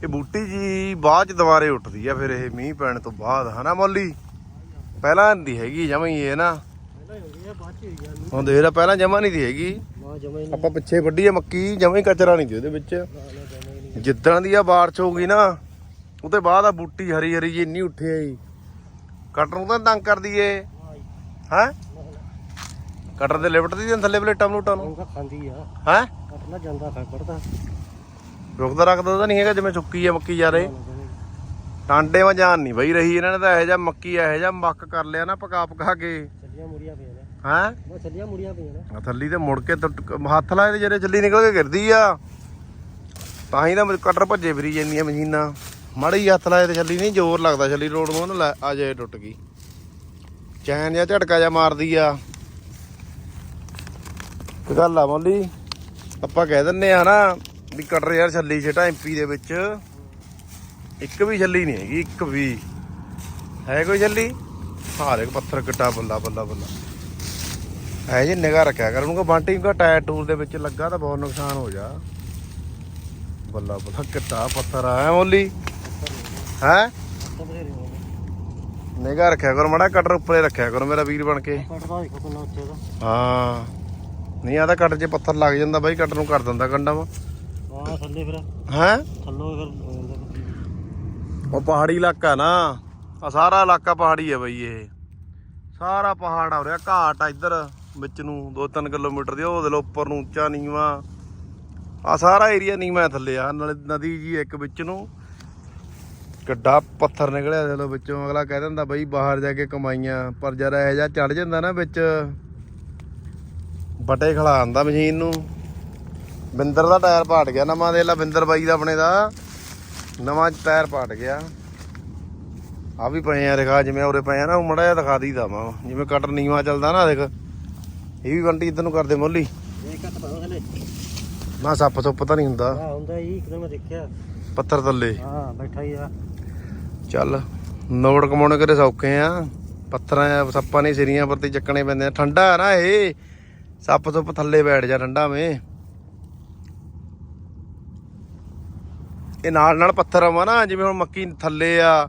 ਇਹ ਬੂਟੀ ਜੀ ਬਾਅਦ ਚ ਦੁਬਾਰੇ ਉੱਠਦੀ ਆ ਫਿਰ ਇਹ ਮੀਂਹ ਪੈਣ ਤੋਂ ਬਾਅਦ ਹਨਾ ਮੋਲੀ? ਪਹਿਲਾਂ ਦੀ ਹੈਗੀ ਜਮਈ ਇਹ ਨਾ। ਹੁਣ ਦੇਖ ਲੈ ਪਹਿਲਾਂ ਜਮਾ ਨਹੀਂ ਦੀ ਹੈਗੀ। ਆਪਾਂ ਪਿੱਛੇ ਵੱਢੀ ਆ ਮੱਕੀ ਜਮਾ ਹੀ ਕਚਰਾ ਨਹੀਂ ਦੀ ਉਹਦੇ ਵਿੱਚ। ਜਿੱਦਾਂ ਦੀ ਆ ਬਾਰਿਸ਼ ਹੋ ਗਈ ਨਾ ਉਹਦੇ ਬਾਅਦ ਆ ਬੂਟੀ ਹਰੀ ਹਰੀ ਜੀ ਇੰਨੀ ਉੱਠੀ ਆਈ। ਕਟਰ ਨੂੰ ਤਾਂ ਤੰਗ ਕਰਦੀ ਏ। ਹੈ? ਕਟਰ ਦੇ ਲਿਫਟ ਦੀ ਥੱਲੇ ਪਲੇਟਾਂ ਪਲੂਟਾਂ ਨੂੰ। ਖਾਂਦੀ ਆ। ਹੈ? ਕਟਣਾ ਜਾਂਦਾ ਖੜਦਾ। ਰੁਕਦਾ ਰੱਖਦਾ ਤਾਂ ਨਹੀਂ ਹੈਗਾ ਜਿਵੇਂ ਚੁੱਕੀ ਆ ਮੱਕੀ ਯਾਰੇ ਟਾਂਡੇ ਵਾਂ ਜਾਨ ਨਹੀਂ ਬਈ ਰਹੀ ਇਹਨਾਂ ਨੇ ਤਾਂ ਇਹੋ ਜਿਹਾ ਮੱਕੀ ਇਹੋ ਜਿਹਾ ਮੱਕ ਕਰ ਲਿਆ ਨਾ ਪਕਾ ਪਕਾ ਕੇ। ਹਾਂ? ਉਹ ਮੁੜੀਆਂ ਪਈਆਂ ਨੇ। ਥੱਲੀ ਤੇ ਮੁੜ ਕੇ ਤੁੱਟ- ਹੱਥ ਲਾਏ ਤੇ ਜਿਹੜੇ ਛੱਲੀ ਨਿਕਲ ਕੇ ਗਿਰਦੀ ਆ। ਤਾਂ ਹੀ ਤਾਂ ਕਟਰ ਭੱਜੇ ਫਿਰੀ ਜਾਂਦੀਆਂ ਮਸ਼ੀਨਾਂ। ਮੜੀ ਹੱਥ ਲਾਏ ਤੇ ਛੱਲੀ ਨਹੀਂ ਜ਼ੋਰ ਲੱਗਦਾ ਛੱਲੀ ਰੋਡ ਨੂੰ ਲੈ ਆ ਜੇ ਟੁੱਟ ਗਈ। ਚੈਨ ਜਾਂ ਝਟਕਾ ਜਾਂ ਮਾਰਦੀ ਆ। ਤੇ ਗੱਲ ਆ ਮੋਲੀ ਆਪਾਂ ਕਹਿ ਦਿੰਨੇ ਆ ਨਾ ਵੀ ਕਟਰ ਯਾਰ ਛੱਲੀ ਛਟਾ ਐਮਪੀ ਦੇ ਵਿੱਚ। ਇੱਕ ਵੀ ਛੱਲੀ ਨਹੀਂ ਹੈਗੀ ਇੱਕ ਵੀ। ਹੈ ਕੋਈ ਛੱਲੀ ਹਾਰ ਇੱਕ ਪੱਥਰ ਕਿੱਟਾ ਬੱਲਾ ਬੱਲਾ ਬੱਲਾ। ਐ ਜੇ ਨਿਗਾ ਰੱਖਿਆ ਕਰ। ਉਹਨੂੰ ਬੰਟਿੰਗ ਦਾ ਟਾਇਰ ਟੂਲ ਦੇ ਵਿੱਚ ਲੱਗਾ ਤਾਂ ਬਹੁਤ ਨੁਕਸਾਨ ਹੋ ਜਾ। ਬੱਲਾ ਬੱਲਾ ਕਿੱਡਾ ਪੱਥਰ ਆਇਆ ਮੋਲੀ। ਹੈ? ਨਿਗਾ ਰੱਖਿਆ ਕਰ। ਮੜਾ ਕਟਰ ਉੱਪਰੇ ਰੱਖਿਆ ਕਰ ਮੇਰਾ ਵੀਰ ਬਣ ਕੇ। ਹਾਂ। ਨਹੀਂ ਆਦਾ ਕਟਰ 'ਚ ਪੱਥਰ ਲੱਗ ਜਾਂਦਾ ਬਾਈ। ਕਟਰ ਨੂੰ ਕਰ ਦਿੰਦਾ ਕੰਡਾ ਵਾ ਹਾਂ ਥੱਲੇ ਫਿਰ। ਹੈ? ਥੱਲੋਂ ਫਿਰ। ਉਹ ਪਹਾੜੀ ਇਲਾਕਾ ਨਾ। ਆ ਸਾਰਾ ਇਲਾਕਾ ਪਹਾੜੀ ਹੈ ਬਈ ਇਹ। ਸਾਰਾ ਪਹਾੜ ਆ ਰਿਹਾ ਘਾਟ ਆ ਇੱਧਰ, ਵਿੱਚ ਨੂੰ 2-3 ਕਿਲੋਮੀਟਰ ਦੀ, ਉਹ ਦੇ ਲੋ ਉੱਪਰ ਨੂੰ ਉੱਚਾ ਨੀਵਾ। ਆ ਸਾਰਾ ਏਰੀਆ ਨੀਵਾ ਥੱਲੇ ਆ ਨਾਲੇ ਨਦੀ ਜੀ ਇੱਕ ਵਿੱਚ ਨੂੰ। ਗੱਡਾ ਪੱਥਰ ਨਿਕਲਿਆ ਦੇ ਲੋ ਵਿੱਚੋਂ, ਅਗਲਾ ਕਹਿ ਦਿੰਦਾ ਬਈ ਬਾਹਰ ਜਾ ਕੇ ਕਮਾਈਆਂ, ਪਰ ਜਦ ਇਹ ਜਾ ਚੜ ਜਾਂਦਾ ਨਾ ਵਿੱਚ, ਬਟੇ ਖਲਾ ਆਂਦਾ ਮਸ਼ੀਨ ਨੂੰ। ਬਿੰਦਰ ਦਾ ਟਾਇਰ ਪਾਟ ਗਿਆ, ਨਵਾਂ ਦੇ ਲਾ ਬਿੰਦਰ ਬਾਈ ਦਾ ਆਪਣੇ ਦਾ। ਨਵਾਂ ਟਾਇਰ ਪਾਟ ਗਿਆ। ਆ ਵੀ ਪਏ ਆ ਦਿਖਾ ਜਿਵੇਂ ਉਰੇ ਪਏ ਆ ਨਾ ਮੜਾ ਜਿਹਾ ਦਿਖਾ ਦਈਦਾ ਵਾ ਜਿਵੇਂ ਕਟਰ ਨੀਵਾ ਚੱਲਦਾ ਨਾ ਦੇਖ। ਇਹ ਵੀ ਬੰਟੀ ਇਦਾਂ ਨੂੰ ਕਰਦੇ ਮੋਲੀ। ਨਾ ਸੱਪ ਸੁੱਪ ਤਾਂ ਨਹੀਂ ਹੁੰਦਾ। ਪੱਥਰ ਥੱਲੇ। ਆ। ਚੱਲ ਨੋੜ ਕਮਾਉਣੇ ਕਰੇ ਸੌਕੇ ਆ। ਪੱਥਰਾਂ ਸੱਪਾਂ ਨੇ ਸਿਰੀਆਂ ਪਰ ਤੇ ਚੱਕਣੇ ਪੈਂਦੇ ਆ। ਠੰਡਾ ਨਾ ਇਹ। ਸੱਪ ਸੁੱਪ ਥੱਲੇ ਬੈਠ ਜਾ ਠੰਡਾ ਵੇਂ ਇਹ ਨਾਲ ਨਾਲ ਪੱਥਰ ਆਵਾ ਨਾ ਜਿਵੇਂ ਹੁਣ ਮੱਕੀ ਥੱਲੇ ਆ।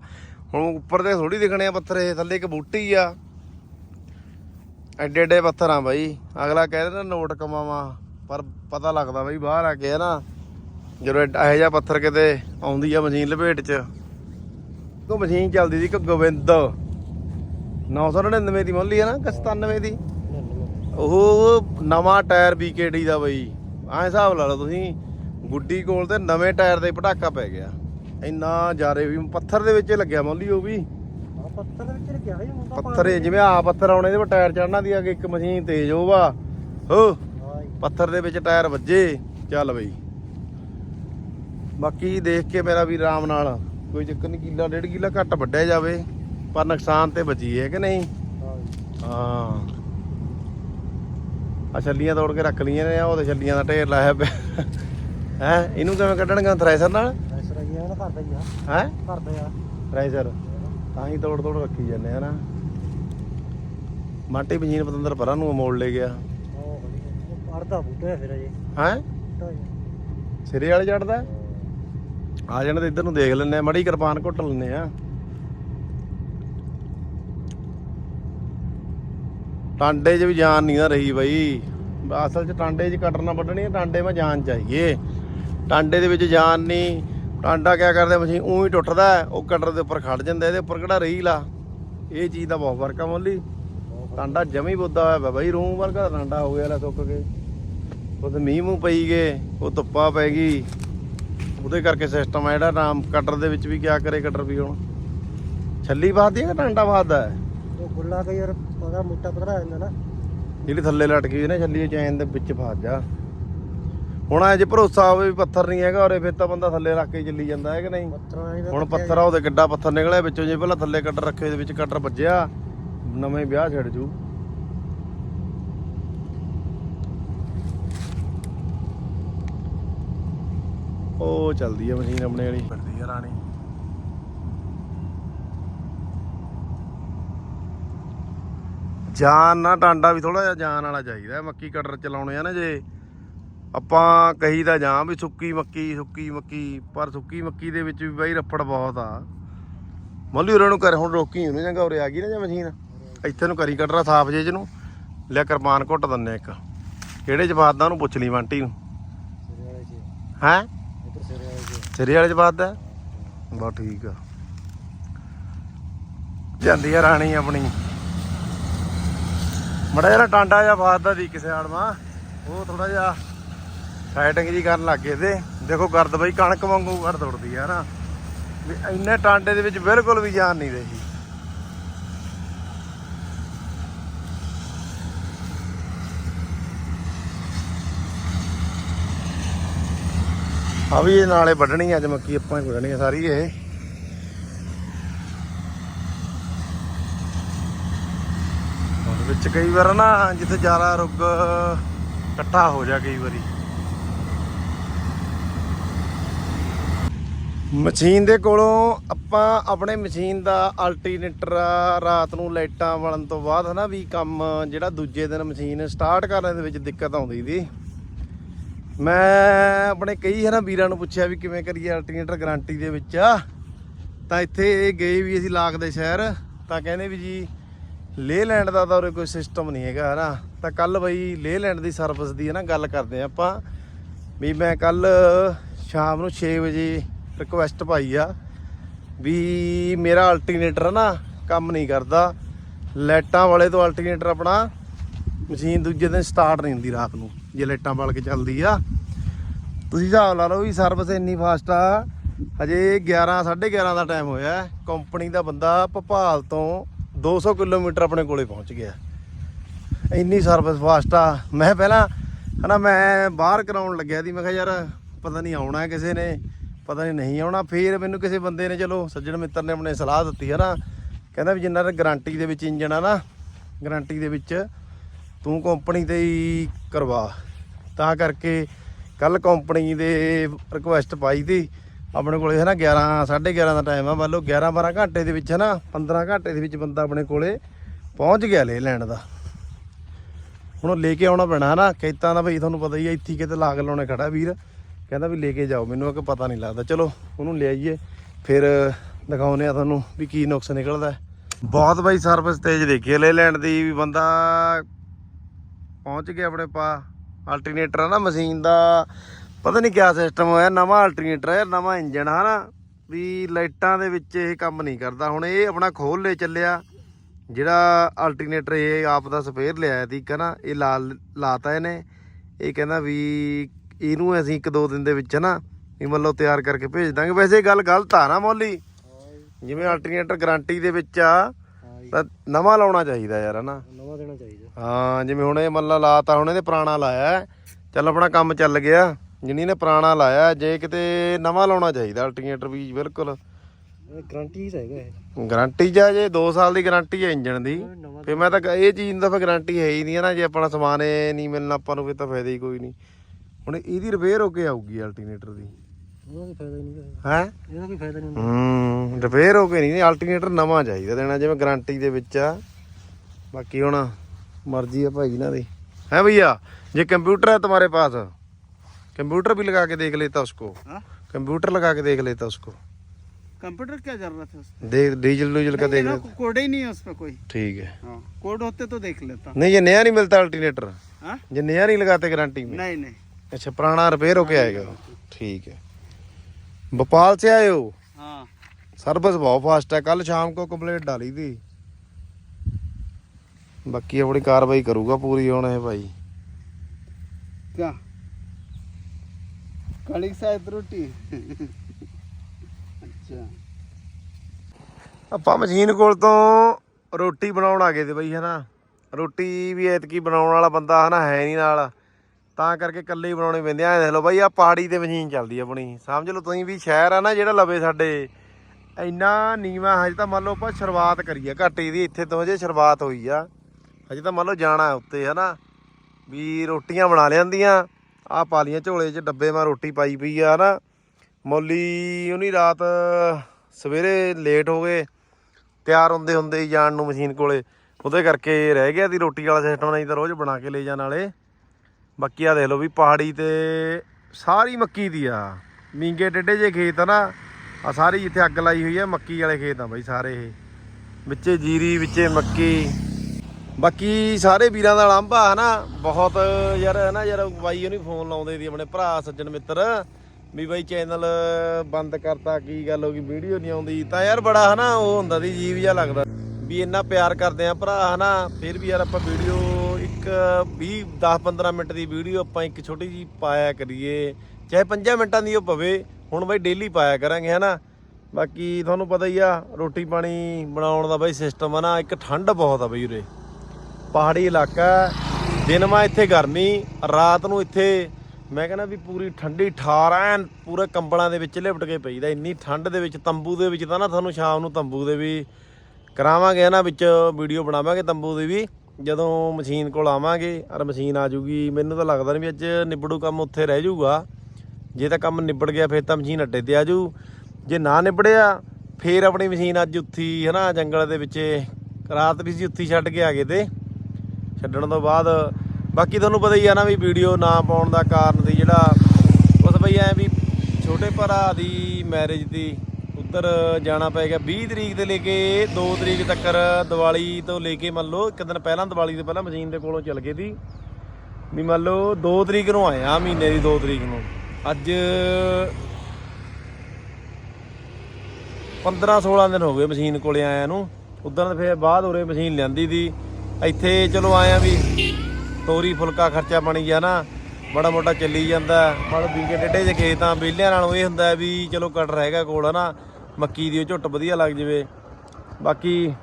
ਹੁਣ ਉੱਪਰ ਤੇ ਥੋੜੀ ਦਿਖਣੇ ਆ ਪੱਥਰ, ਇਹ ਥੱਲੇ ਇੱਕ ਬੂਟੀ ਆ। ਐਡੇ ਐਡੇ ਪੱਥਰ ਆ ਬਾਈ। ਅਗਲਾ ਕਹਿ ਦਿੰਦਾ ਨੋਟ ਕਮਾਵਾ, ਪਰ ਪਤਾ ਲੱਗਦਾ ਬਾਈ ਬਾਹਰ ਆ ਕੇ ਨਾ। ਜਦੋਂ ਇਹੋ ਜਿਹਾ ਪੱਥਰ ਕਿਤੇ ਆਉਂਦੀ ਆ ਮਸ਼ੀਨ ਲਪੇਟ 'ਚ। ਉਹ ਮਸ਼ੀਨ ਚੱਲਦੀ ਸੀ ਕਿ ਗੋਬਿੰਦ। 999 ਦੀ ਮੁੱਲੀ ਹੈ ਨਾ ਕਿ 97 ਦੀ। ਉਹ ਨਵਾਂ ਟਾਇਰ BKD ਦਾ ਬਈ। ਐਂ ਹਿਸਾਬ ਲਾ ਲਓ ਤੁਸੀਂ। ਗੁੱਡੀ ਕੋਲ ਤੇ ਨਵੇਂ ਟਾਇਰ ਦੇ ਪਟਾਕਾ ਪੈ ਗਿਆ। ਇੰਨਾ ਜਾਰੇ ਵੀ ਪੱਥਰ ਦੇ ਵਿੱਚ ਲੱਗਿਆ ਮੌਲੀ ਉਹ ਵੀ। ਪੱਥਰ ਦੇ ਵਿੱਚ ਲੱਗਿਆ ਪੱਥਰ ਜਿਵੇਂ ਆ ਪੱਥਰ ਆਉਣੇ ਟਾਇਰ ਚੜਨਾ ਦੀ ਅੱਗੇ ਇੱਕ ਮਸ਼ੀਨ ਤੇਜ਼ ਉਹ ਵਾ ਹੋ ਪੱਥਰ ਦੇ ਵਿੱਚ ਟਾਇਰ ਵੱਜੇ ਚੱਲ ਬਈ। ਬਾਕੀ ਦੇਖ ਕੇ ਮੇਰਾ ਵੀ ਆਰਾਮ ਨਾਲ ਕੋਈ ਚੱਕਰ ਨਹੀਂ ਕਿੱਲਾ ਡੇਢ ਕਿੱਲਾ ਘੱਟ ਵੱਡਿਆ ਜਾਵੇ ਪਰ ਨੁਕਸਾਨ ਤੇ ਬਚੀ ਹੈ ਕਿ ਨਹੀਂ? ਹਾਂ। ਆ ਛੱਲੀਆਂ ਤੋੜ ਕੇ ਰੱਖ ਲਈਆਂ ਨੇ ਉਹ ਤੇ ਛੱਲੀਆਂ ਦਾ ਢੇਰ ਲਾਇਆ ਪਿਆ। ਹੈ ਇਹਨੂੰ ਕਿਵੇਂ ਕੱਢਣਗੇ ਥਰੈਸ਼ਰ ਨਾਲ? ਐਸ ਰਹੀ ਹੈ ਨਾ ਕਰਦਾ ਹੀ ਆ। ਹੈ? ਕਰਦਾ ਆ। ਥ੍ਰੈਸ਼ਰ ਤਾਂ ਹੀ ਤੋੜ ਤੋੜ ਰੱਖੀ ਜਾਂਦੇ ਆ ਨਾ। ਮਾਟੀ ਮਸ਼ੀਨ ਪਤੰਦਰ ਪਰਾਂ ਨੂੰ ਮੋੜ ਲੈ ਗਿਆ। ਉਹ ਅਰਦਾ ਬੂਟਾ ਹੈ ਫਿਰ ਅਜੇ। ਹੈ? ਬੂਟਾ ਹੈ। ਸਿਰੇ ਵਾਲੇ ਚੜਦਾ? ਆ ਜਾਣ ਤੇ ਇੱਧਰ ਨੂੰ ਦੇਖ ਲੈਨੇ ਆ ਮੜੀ ਕਿਰਪਾਨ ਘੁੱਟ ਲੈਨੇ ਆ। ਟਾਂਡੇ 'ਚ ਵੀ ਜਾਨ ਨਹੀਂ ਨਾ ਰਹੀ ਬਈ। ਅਸਲ 'ਚ ਟਾਂਡੇ 'ਚ ਕਟਰ ਨਾ ਵੱਢਣੀ ਟਾਂਡੇ 'ਮੈਂ ਜਾਨ ਚਾਹੀਏ। ਟਾਂਡੇ ਦੇ ਵਿੱਚ ਜਾਨ ਨਹੀਂ। ਟਾਂਡਾ ਕਿਆ ਕਰਦੇ ਮਸ਼ੀਨ ਉਹੀ ਹੀ ਟੁੱਟਦਾ ਉਹ ਕਟਰ ਦੇ ਉੱਪਰ ਖੜ ਜਾਂਦਾ ਇਹਦੇ ਉੱਪਰ ਕਿਹੜਾ ਰਹੀ ਲਾ ਇਹ ਚੀਜ਼ ਦਾ ਬਹੁਤ ਫ਼ਰਕ ਆ ਮੋਲੀ। ਟਾਂਡਾ ਜਮੀ ਬੁੱਧਾ ਹੋਇਆ ਬਈ ਰੂਮ ਵਰਗਾ ਟਾਂਡਾ ਹੋ ਗਿਆ ਲੈ ਸੁੱਕ ਕੇ। ਉਹਦੇ ਮੀਂਹ ਮੂੰਹ ਪਈ ਗਏ ਉਹ ਧੁੱਪਾ ਪੈ ਗਈ। ਉਹਦੇ ਕਰਕੇ ਸਿਸਟਮ ਆ ਜਿਹੜਾ ਨਾਮ ਕਟਰ ਦੇ ਵਿੱਚ ਵੀ ਕਿਆ ਕਰੇ ਕਟਰ ਵੀ ਹੁਣ। ਛੱਲੀ ਬਾਦੀ ਹੈ ਕਿ ਟਾਂਡਾ ਬਾਦਾ ਹੈ? ਉਹ ਗੁੱਲਾ ਕਈ ਯਾਰ ਪਤਾ ਮੋਟਾ ਪਤਲਾ ਆ ਜਾਂਦਾ ਨਾ। ਜਿਹੜੀ ਥੱਲੇ ਲਟਕੀ ਹੋਈ ਨਾ ਛੱਲੀ ਚੈਨ ਦੇ ਵਿੱਚ ਫਸ ਜਾ। ਹੁਣ ਐ ਜੇ ਭਰੋਸਾ ਹੋਵੇ ਵੀ ਪੱਥਰ ਨਹੀਂ ਹੈਗਾ ਔਰੇ ਫਿਰ ਤਾਂ ਬੰਦਾ ਥੱਲੇ ਰੱਖ ਕੇ ਚੱਲੀ ਜਾਂਦਾ ਹੈ ਕਿ ਨਹੀਂ? ਹੁਣ ਪੱਥਰ ਆ ਉਹਦੇ ਕਿੱਡਾ ਪੱਥਰ ਨਿਕਲਿਆ ਵਿੱਚੋਂ ਜੇ ਪਹਿਲਾਂ ਥੱਲੇ ਕਟਰ ਰੱਖੇ ਉਹਦੇ ਵਿੱਚ ਕਟਰ ਵੱਜਿਆ ਨਵੇਂ ਵਿਆਹ ਛੱਡ ਜੂ। ਉਹ ਚੱਲਦੀ ਆ ਮਸ਼ੀਨ ਆਪਣੇ ਵਾਲੀ। ਫਿਰਦੀ ਆ ਰਾਣੀ। ਜਾਨ ਨਾ ਟਾਂਡਾ ਵੀ ਥੋੜਾ ਜਿਹਾ ਜਾਨ ਵਾਲਾ ਚਾਹੀਦਾ ਮੱਕੀ ਕਟਰ ਚਲਾਉਣੇ ਆ ਨਾ ਜੇ। ਆਪਾਂ ਕਹੀ ਤਾਂ ਜਾਂ ਵੀ ਸੁੱਕੀ ਮੱਕੀ ਸੁੱਕੀ ਮੱਕੀ, ਪਰ ਸੁੱਕੀ ਮੱਕੀ ਦੇ ਵਿੱਚ ਵੀ ਬਾਈ ਰੱਫੜ ਬਹੁਤ ਆ। ਮੱਲੀ ਉਰੇ ਨੂੰ ਕਰ ਹੁਣ ਰੋਕੀ ਉਹਨੇ ਜਾਂਗਾ ਉਰੇ ਆ ਗਈ ਨਾ ਜਾਂ ਮਸ਼ੀਨ। ਇੱਥੇ ਨੂੰ ਕਰੀ ਕੱਟਰਾ ਸਾਫ਼ ਜੇ ਚ ਨੂੰ। ਲੈ ਕਿਰਪਾਨ ਘੁੱਟ ਦਿੰਨੇ ਇੱਕ। ਕਿਹੜੇ ਜਵਾਬ ਦਾ ਉਹਨੂੰ ਪੁੱਛ ਲਈ ਬੰਟੀ ਨੂੰ? ਸਿਰੇ ਵਾਲੇ ਚ ਹੈ? ਇੱਧਰ ਸਿਰੇ ਵਾਲੇ ਚ ਸਿਰੇ ਵਾਲੇ ਠੀਕ ਆ। ਜਾਂਦੀ ਆ ਰਾਣੀ ਆਪਣੀ। ਮੜਾ ਜਰਾ ਟਾਂਡਾ ਜਿਹਾ ਫਾਸਦਾ ਦੀ ਕਿਸੇ ਆੜਮਾ ਉਹ ਥੋੜਾ ਜਿਹਾ ਫਾਈਟਿੰਗ ਜੀ ਕਰਨ ਲੱਗ ਗਏ ਤੇ ਦੇਖੋ ਗਰਦ ਬਈ ਕਣਕ ਵਾਂਗੂ ਘਰ ਉੜਦੀ ਆ ਨਾ ਵੀ ਇੰਨੇ ਟਾਂਡੇ ਦੇ ਵਿੱਚ ਬਿਲਕੁਲ ਵੀ ਜਾਨ ਨਹੀਂ ਰਹੀ। ਆ ਵੀ ਇਹ ਨਾਲੇ ਵੱਢਣੀ ਅੱਜ ਮੱਕੀ ਆਪਾਂ ਹੀ ਵੱਢਣੀ ਆ ਸਾਰੀ ਇਹ। ਵਿੱਚ ਕਈ ਵਾਰ ਨਾ ਜਿੱਥੇ ਜ਼ਿਆਦਾ ਰੁੱਗ ਇਕੱਠਾ ਹੋ ਜਾ ਕਈ ਵਾਰੀ। ਮਸ਼ੀਨ ਦੇ ਕੋਲੋਂ ਆਪਾਂ ਆਪਣੇ ਮਸ਼ੀਨ ਦਾ ਅਲਟਰਨੇਟਰ ਰਾਤ ਨੂੰ ਲਾਈਟਾਂ ਵਲਣ ਤੋਂ ਬਾਅਦ ਹਨਾ ਵੀ ਕੰਮ ਜਿਹੜਾ ਦੂਜੇ ਦਿਨ ਮਸ਼ੀਨ ਸਟਾਰਟ ਕਰਨ ਦੇ ਵਿੱਚ ਦਿੱਕਤ ਆਉਂਦੀ ਦੀ ਮੈਂ ਆਪਣੇ ਕਈ ਹਨਾ ਵੀਰਾਂ ਨੂੰ ਪੁੱਛਿਆ ਵੀ ਕਿਵੇਂ ਕਰੀਏ ਅਲਟਰਨੇਟਰ ਗਾਰੰਟੀ ਦੇ ਵਿੱਚ ਆ। ਤਾਂ ਇੱਥੇ ਗਏ ਵੀ ਅਸੀਂ ਲਾਗ ਦੇ ਸ਼ਹਿਰ, ਤਾਂ ਕਹਿੰਦੇ ਵੀ ਜੀ ਲੇ ਲੈਂਡ ਦਾ ਤਾਂ ਉਰੇ ਕੋਈ ਸਿਸਟਮ ਨਹੀਂ ਹੈਗਾ ਹਨਾ। ਤਾਂ ਕੱਲ ਬਈ ਲੇ ਲੈਂਡ ਦੀ ਸਰਵਿਸ ਦੀ ਹਨਾ ਗੱਲ ਕਰਦੇ ਹਾਂ ਆਪਾਂ। ਵੀ ਮੈਂ ਕੱਲ ਸ਼ਾਮ ਨੂੰ 6 ਵਜੇ ਰਿਕੁਐਸਟ ਪਾਈ ਆ ਵੀ ਮੇਰਾ ਅਲਟਰਨੇਟਰ ਨਾ, ਕੰਮ ਨਹੀਂ ਕਰਦਾ। ਲਾਈਟਾਂ ਵਾਲੇ ਤੋਂ ਅਲਟਰਨੇਟਰ ਆਪਣਾ ਮਸ਼ੀਨ ਦੂਜੇ ਦਿਨ ਸਟਾਰਟ ਨਹੀਂ ਹੁੰਦੀ ਰਾਤ ਨੂੰ, ਜੇ ਲਾਈਟਾਂ ਬਲ ਕੇ ਚੱਲਦੀ ਆ। ਤੁਸੀਂ ਹਿਸਾਬ ਲਾ ਲਓ ਵੀ ਸਰਵਿਸ ਇੰਨੀ ਫਾਸਟ ਆ, ਹਜੇ 11 11:30 ਦਾ ਟਾਈਮ ਹੋਇਆ ਕੰਪਨੀ ਦਾ ਬੰਦਾ ਭੋਪਾਲ ਤੋਂ 200 ਕਿਲੋਮੀਟਰ ਆਪਣੇ ਕੋਲੇ ਪਹੁੰਚ ਗਿਆ। ਇੰਨੀ ਸਰਵਿਸ ਫਾਸਟ ਆ। ਮੈਂ ਪਹਿਲਾਂ ਹਨਾ, ਮੈਂ ਬਾਹਰ ਕਰਾਉਣ ਲੱਗਿਆ ਸੀ, ਮੈਂ ਕਿਹਾ ਯਾਰ ਪਤਾ ਨਹੀਂ ਆਉਣਾ ਕਿਸੇ ਨੇ। ਪਤਾ ਨਹੀਂ ਨਹੀਂ ਆਉਣਾ। ਫੇਰ ਮੈਨੂੰ ਕਿਸੇ ਬੰਦੇ ਨੇ, ਚਲੋ ਸੱਜਣ ਮਿੱਤਰ ਨੇ ਆਪਣੇ ਸਲਾਹ ਦਿੱਤੀ ਹੈ ਨਾ। ਕਹਿੰਦਾ ਵੀ ਜਿੰਨਾ ਗਾਰੰਟੀ ਦੇ ਵਿੱਚ ਇੰਜਣ ਆ ਨਾ ਗਾਰੰਟੀ ਦੇ ਵਿੱਚ ਤੂੰ ਕੰਪਨੀ ਤੇ ਹੀ ਕਰਵਾ। ਤਾਂ ਕਰਕੇ ਕੱਲ ਕੰਪਨੀ ਦੇ ਰਿਕੁਐਸਟ ਪਾਈ ਤੀ ਆਪਣੇ ਕੋਲੇ ਹੈ ਨਾ 11 11:30 ਦਾ ਟਾਈਮ ਆ, ਮੰਨ ਲਓ 11 12 ਘੰਟੇ ਦੇ ਵਿੱਚ ਹੈ ਨਾ 15 ਘੰਟੇ ਦੇ ਵਿੱਚ ਬੰਦਾ ਆਪਣੇ ਕੋਲੇ ਪਹੁੰਚ ਗਿਆ ਲੈ ਲੈਣ ਦਾ। ਹੁਣ ਉਹ ਲੈ ਕੇ ਆਉਣਾ ਪੈਣਾ ਹੈ ਨਾ, ਖੇਤਾਂ ਦਾ ਬਈ ਤੁਹਾਨੂੰ ਪਤਾ ਹੀ ਹੈ, ਇੱਥੇ ਹੀ ਕਿਤੇ ਲਾਗ ਲਾਉਣੇ ਖੜਾ ਵੀਰ। ਕਹਿੰਦਾ ਵੀ ਲੈ ਕੇ ਜਾਓ, ਮੈਨੂੰ ਕਿ ਪਤਾ ਨਹੀਂ ਲੱਗਦਾ। ਚਲੋ, ਉਹਨੂੰ ਲੈ ਆਈਏ। ਫਿਰ ਦਿਖਾਉਨੇ ਆ ਤੁਹਾਨੂੰ ਵੀ ਕੀ ਨੁਕਸ ਨਿਕਲਦਾ ਬਹੁਤ ਬਾਈ ਸਰਵਿਸ ਤੇਜ ਦੇਖੀ ਲੈ ਲੈਣ ਦੀ ਵੀ ਬੰਦਾ ਪਹੁੰਚ ਗਿਆ ਆਪਣੇ ਪਾ। ਅਲਟਰਨੇਟਰ ਆ ਨਾ ਮਸ਼ੀਨ ਦਾ। ਪਤਾ ਨਹੀਂ ਕਿਆ ਸਿਸਟਮ ਹੋਇਆ, ਨਵਾਂ ਅਲਟਰਨੇਟਰ ਹੈ ਨਵਾਂ ਇੰਜਨ ਹੈ ਨਾ ਵੀ ਲਾਈਟਾਂ ਦੇ ਵਿੱਚ ਇਹ ਕੰਮ ਨਹੀਂ ਕਰਦਾ। ਹੁਣ ਇਹ ਆਪਣਾ ਖੋਲ ਲੈ ਚੱਲਿਆ। ਜਿਹੜਾ ਅਲਟਰਨੇਟਰ ਇਹ ਆਪ ਦਾ ਸਪੇਅਰ ਲਿਆਇਆ ਸੀ ਕਹਿੰਦਾ ਇਹ ਲਾ, ਲਾਤਾ ਇਹਨੇ। ਇਹ ਕਹਿੰਦਾ ਵੀ ਇਹਨੂੰ ਅਸੀਂ ਇੱਕ ਦੋ ਦਿਨ ਦੇ ਵਿੱਚ ਨਾ ਇਹ ਮਤਲਬ ਤਿਆਰ ਕਰਕੇ ਭੇਜ ਦਾਂਗੇ। ਵੈਸੇ ਗੱਲ ਗਲਤ ਆ ਨਾ ਮੌਲੀ। ਜਿਵੇਂ ਅਲਟਰਨੇਟਰ ਗਾਰੰਟੀ ਦੇ ਵਿੱਚ ਆ ਤਾਂ ਨਵਾਂ ਲਾਉਣਾ ਚਾਹੀਦਾ ਯਾਰ ਹਨਾ। ਨਵਾਂ ਦੇਣਾ ਚਾਹੀਦਾ। ਹਾਂ ਜਿਵੇਂ ਹੁਣ ਇਹ ਮੱਲਾ ਲਾਤਾ ਹੁਣ ਇਹਦੇ ਪੁਰਾਣਾ ਲਾਇਆ। ਚੱਲ ਆਪਣਾ ਕੰਮ ਚੱਲ ਗਿਆ। ਜਿਨੀ ਨੇ ਪੁਰਾਣਾ ਲਾਇਆ ਜੇ ਕਿਤੇ ਨਵਾਂ ਲਾਉਣਾ ਚਾਹੀਦਾ ਅਲਟਰਨੇਟਰ ਵੀ ਬਿਲਕੁਲ। ਇਹ ਗਾਰੰਟੀ ਹੈਗਾ ਇਹ। ਗਾਰੰਟੀ ਜਾ ਜੇ 2 ਸਾਲ ਦੀ ਗਾਰੰਟੀ ਹੈ ਇੰਜਨ ਦੀ ਫੇ ਮੈਂ ਤਾਂ ਇਹ ਚੀਜ਼ ਦਾ ਫੇ ਗਾਰੰਟੀ ਹੈ ਹੀ ਨਹੀਂ ਨਾ। ਜੇ ਆਪਣਾ ਸਮਾਨ ਇਹ ਨਹੀਂ ਮਿਲਣਾ ਆਪਾਂ ਨੂੰ ਫੇ ਤਾਂ ਫਾਇਦਾ ਹੀ ਕੋਈ ਨਹੀਂ। ਹੁਣ ਇਹਦੀ ਰਿਪੇਅਰ ਹੋ ਕੇ ਆਊਗੀ ਅਲਟਰਨੇਟਰ ਦੀ ਉਹਦਾ ਕੋਈ ਫਾਇਦਾ ਨਹੀਂ ਹੈਗਾ ਹੈ ਇਹਦਾ ਕੋਈ ਫਾਇਦਾ ਨਹੀਂ ਹੁੰਦਾ ਹੂੰ ਰਿਪੇਅਰ ਹੋ ਕੇ ਨਹੀਂ ਅਲਟਰਨੇਟਰ ਨਵਾਂ ਚਾਹੀਦਾ ਦੇਣਾ ਜਿਵੇਂ ਗਾਰੰਟੀ ਦੇ ਵਿੱਚ ਆ ਬਾਕੀ ਹੁਣ ਮਰਜ਼ੀ ਆ ਭਾਈ ਇਹਨਾਂ ਦੀ ਹੈ ਭਈਆ ਜੇ कंप्यूटर है तुम्हारे पास कंप्यूटर भी लगा के देख लेता उसको हाँ? कंप्यूटर लगा के देख लेता उसको कंप्यूटर क्या जरूरत है उसमें देख डीजल डीजल का नहीं, देख ना, लेता कोड ही नहीं है उसमें कोई ठीक है हाँ कोड होते तो देख लेता नहीं ये नया नहीं मिलता अल्टरनेटर हाँ ये नया नहीं लगाते गारंटी में नहीं नहीं अच्छा पुराना रिपेयर होके आएगा ठीक है भोपाल से आए हो हाँ ਸਰਵਿਸ ਬਹੁਤ ਫਾਸਟ ਹੈ ਕੱਲ ਸ਼ਾਮ ਕੋ ਕੰਪਲੀਟ ਡਾਲੀ ਦੀ ਬਾਕੀ ਆਪਣੀ ਕਾਰਵਾਈ ਕਰੂਗਾ ਪੂਰੀ ਹੁਣ ਇਹ ਭਾਈ क्या कड़ी शायद रोटी अच्छा ਆਪਾਂ ਮਸ਼ੀਨ ਕੋਲ ਤੋਂ ਰੋਟੀ ਬਣਾਉਣ ਆ ਗਏ ਤੇ ਬਈ ਹਨਾ ਰੋਟੀ ਵੀ ਐਤਕੀ ਬਣਾਉਣ ਵਾਲਾ ਬੰਦਾ ਹਨਾ ਹੈ ਨਹੀਂ ਨਾਲ ਤਾਂ ਕਰਕੇ ਇਕੱਲੇ ਹੀ ਬਣਾਉਣੇ ਪੈਂਦੇ ਆ। ਐਂ ਦੇਖ ਲਓ ਬਾਈ ਆ ਪਹਾੜੀ ਤੇ ਮਸ਼ੀਨ ਚੱਲਦੀ ਆ ਆਪਣੀ। ਸਮਝ ਲਓ ਤੁਸੀਂ ਵੀ ਸ਼ਹਿਰ ਆ ਨਾ ਜਿਹੜਾ ਲਵੇ ਸਾਡੇ। ਇੰਨਾ ਨੀਵਾ, ਹਜੇ ਤਾਂ ਮੰਨ ਲਓ ਆਪਾਂ ਸ਼ੁਰੂਆਤ ਕਰੀ ਆ ਘਾਟੀ ਦੀ ਇੱਥੇ ਤੋਂ ਹਜੇ ਸ਼ੁਰੂਆਤ ਹੋਈ ਆ। ਹਜੇ ਤਾਂ ਮੰਨ ਲਓ ਜਾਣਾ ਉੱਤੇ, ਹਨਾ? ਵੀ ਰੋਟੀਆਂ ਬਣਾ ਲਿਆਂਦੀਆਂ। ਆ ਪਾ ਲੀਆਂ ਝੋਲੇ 'ਚ, ਡੱਬੇ ਮਾ ਰੋਟੀ ਪਾਈ ਪਈ ਆ, ਹਨਾ? ਮੌਲੀ ਉਹਨੀ ਰਾਤ ਸਵੇਰੇ ਲੇਟ ਹੋ ਗਏ। ਤਿਆਰ ਹੁੰਦੇ ਹੁੰਦੇ ਹੀ ਜਾਣ ਨੂੰ ਮਸ਼ੀਨ ਕੋਲੇ। ਉਹਦੇ ਕਰਕੇ ਰਹਿ ਗਿਆ ਦੀ ਰੋਟੀ ਵਾਲਾ ਸਿਸਟਮ ਨਹੀਂ ਤਾਂ ਰੋਜ਼ ਬਣਾ ਕੇ ਲੈ ਜਾਣ ਵਾਲੇ। ਬਾਕੀ ਆ ਦੇਖ ਲਓ ਵੀ ਪਹਾੜੀ ਤੇ ਸਾਰੀ ਮੱਕੀ ਦੀ ਆ। ਮੀਂਗੇ ਟੇਡੇ ਜੇ ਖੇਤ ਆ ਨਾ ਆ ਸਾਰੀ ਜਿੱਥੇ ਅੱਗ ਲਾਈ ਹੋਈ ਆ ਮੱਕੀ ਵਾਲੇ ਖੇਤ ਆ ਬਾਈ ਸਾਰੇ ਇਹ। ਵਿੱਚੇ ਜੀਰੀ, ਵਿੱਚੇ ਮੱਕੀ। ਬਾਕੀ ਸਾਰੇ ਵੀਰਾਂ ਦਾ ਲਾਂਭਾ ਹਨਾ। ਬਹੁਤ ਯਾਰ ਹਨਾ ਯਾਰ, ਬਾਈ ਉਹਨੂੰ ਫੋਨ ਲਾਉਂਦੇ ਸੀ ਆਪਣੇ ਭਰਾ ਸੱਜਣ ਮਿੱਤਰ, ਵੀ ਬਾਈ ਚੈਨਲ ਬੰਦ ਕਰਤਾ, ਕੀ ਗੱਲ ਹੋ ਗਈ, ਵੀਡੀਓ ਨਹੀਂ ਆਉਂਦੀ। ਤਾਂ ਯਾਰ ਬੜਾ ਹਨਾ ਉਹ ਹੁੰਦਾ ਸੀ, ਜੀਵ ਜਿਹਾ ਲੱਗਦਾ। ਵੀ ਇੰਨਾ ਪਿਆਰ ਕਰਦੇ ਆ ਭਰਾ ਹਨਾ, ਫਿਰ ਵੀ ਯਾਰ ਆਪਾਂ ਵੀਡੀਓ ਇੱਕ 20 10 15 ਮਿੰਟ ਦੀ ਵੀਡੀਓ ਆਪਾਂ ਇੱਕ ਛੋਟੀ ਜੀ ਪਾਇਆ ਕਰੀਏ। ਚਾਹੇ 5 ਮਿੰਟਾਂ ਦੀ ਉਹ ਪਵੇ, ਹੁਣ ਬਈ ਡੇਲੀ ਪਾਇਆ ਕਰਾਂਗੇ, ਹਨਾ? ਬਾਕੀ ਤੁਹਾਨੂੰ ਪਤਾ ਹੀ ਆ, ਰੋਟੀ ਪਾਣੀ ਬਣਾਉਣ ਦਾ ਬਈ ਸਿਸਟਮ ਆ ਨਾ, ਇੱਕ ਠੰਡ ਬਹੁਤ ਆ ਬਈ ਉਰੇ। ਪਹਾੜੀ ਇਲਾਕਾ ਦਿਨ ਮਾ ਇੱਥੇ ਗਰਮੀ, ਰਾਤ ਨੂੰ ਇੱਥੇ ਮੈਂ ਕਹਿੰਦਾ ਵੀ ਪੂਰੀ ਠੰਡੀ ਠਾਰ ਐਨ, ਪੂਰੇ ਕੰਬਲਾਂ ਦੇ ਵਿੱਚ ਲਿਪਟ ਕੇ ਪਈਦਾ, ਇੰਨੀ ਠੰਡ ਦੇ ਵਿੱਚ, ਤੰਬੂ ਦੇ ਵਿੱਚ ਤਾਂ ਨਾ ਤੁਹਾਨੂੰ ਸ਼ਾਮ ਨੂੰ ਤੰਬੂ ਦੇ ਵੀ ਕਰਾਵਾਂਗੇ ਨਾ ਵਿੱਚ ਵੀਡੀਓ ਬਣਾਵਾਂਗੇ ਤੰਬੂ ਦੀ ਵੀ। ਜਦੋਂ ਮਸ਼ੀਨ ਕੋਲ ਆਵਾਂਗੇ ਔਰ ਮਸ਼ੀਨ ਆ ਜੂਗੀ। ਮੈਨੂੰ ਤਾਂ ਲੱਗਦਾ ਨਹੀਂ ਵੀ ਅੱਜ ਨਿਬੜੂ ਕੰਮ ਉੱਥੇ ਰਹਿ ਜਾਊਗਾ ਜੇ ਤਾਂ ਕੰਮ ਨਿਬੜ ਗਿਆ, ਫਿਰ ਤਾਂ ਮਸ਼ੀਨ ਅੱਡੇ ਤੇ ਆ ਜੂ। ਜੇ ਨਾ ਨਿਬੜਿਆ, ਫੇਰ ਆਪਣੀ ਮਸ਼ੀਨ ਅੱਜ ਉੱਥੀ ਹੈ ਨਾ ਜੰਗਲ ਦੇ ਵਿੱਚ। ਰਾਤ ਵੀ ਸੀ ਉੱਥੀ ਛੱਡ ਕੇ ਆ ਗਏ ਤੇ। ਛੱਡਣ ਤੋਂ ਬਾਅਦ, ਬਾਕੀ ਤੁਹਾਨੂੰ ਪਤਾ ਹੀ ਆ ਨਾ ਵੀ ਵੀਡੀਓ ਨਾ ਪਾਉਣ ਦਾ ਕਾਰਨ ਦੀ ਜਿਹੜਾ। ਉਸ ਬਈ ਐ ਵੀ ਛੋਟੇ ਭਰਾ ਦੀ ਮੈਰਿਜ ਦੀ ਉੱਧਰ ਜਾਣਾ ਪਏਗਾ 20 ਤਰੀਕ ਤੇ ਲੈ ਕੇ 2 ਤਰੀਕ ਤੱਕ ਦੀਵਾਲੀ ਤੋਂ ਲੈ ਕੇ ਮੰਨ ਲਓ ਇੱਕ ਦਿਨ ਪਹਿਲਾਂ ਦੀਵਾਲੀ ਤੋਂ ਪਹਿਲਾਂ ਮਸ਼ੀਨ ਦੇ ਕੋਲੋਂ ਚੱਲ ਗਏ ਦੀ ਵੀ ਮੰਨ ਲਓ 2 ਤਰੀਕ ਨੂੰ ਆਇਆ ਮਹੀਨੇ ਦੀ 2 ਤਰੀਕ ਨੂੰ। ਅੱਜ 15 16 ਦਿਨ ਹੋ ਗਏ ਮਸ਼ੀਨ ਕੋਲੇ ਆਇਆ ਨੂੰ। ਉਦੋਂ ਫਿਰ ਬਾਅਦ ਉਰੇ ਮਸ਼ੀਨ ਲਿਆਂਦੀ ਦੀ ਇੱਥੇ ਚਲੋ ਆਇਆ ਵੀ ਤੋਰੀ ਫੁਲਕਾ ਖਰਚਾ ਬਣੀ ਗਿਆ ਨਾ। ਬੜਾ ਮੋਟਾ ਚੱਲੀ ਜਾਂਦਾ। ਮਤਲਬ ਵਿੰਗੇ ਡੇਡੇ ਜੇ ਖੇਤਾਂ ਵਿਹਲਿਆਂ ਨਾਲੋਂ ਇਹ ਹੁੰਦਾ ਵੀ ਚਲੋ ਕਟਰ ਹੈਗਾ ਕੋਲ ਹਨਾ। ਮੱਕੀ ਦੀ ਉਹ ਝੁੱਟ ਵਧੀਆ ਲੱਗ ਜਵੇ। ਬਾਕੀ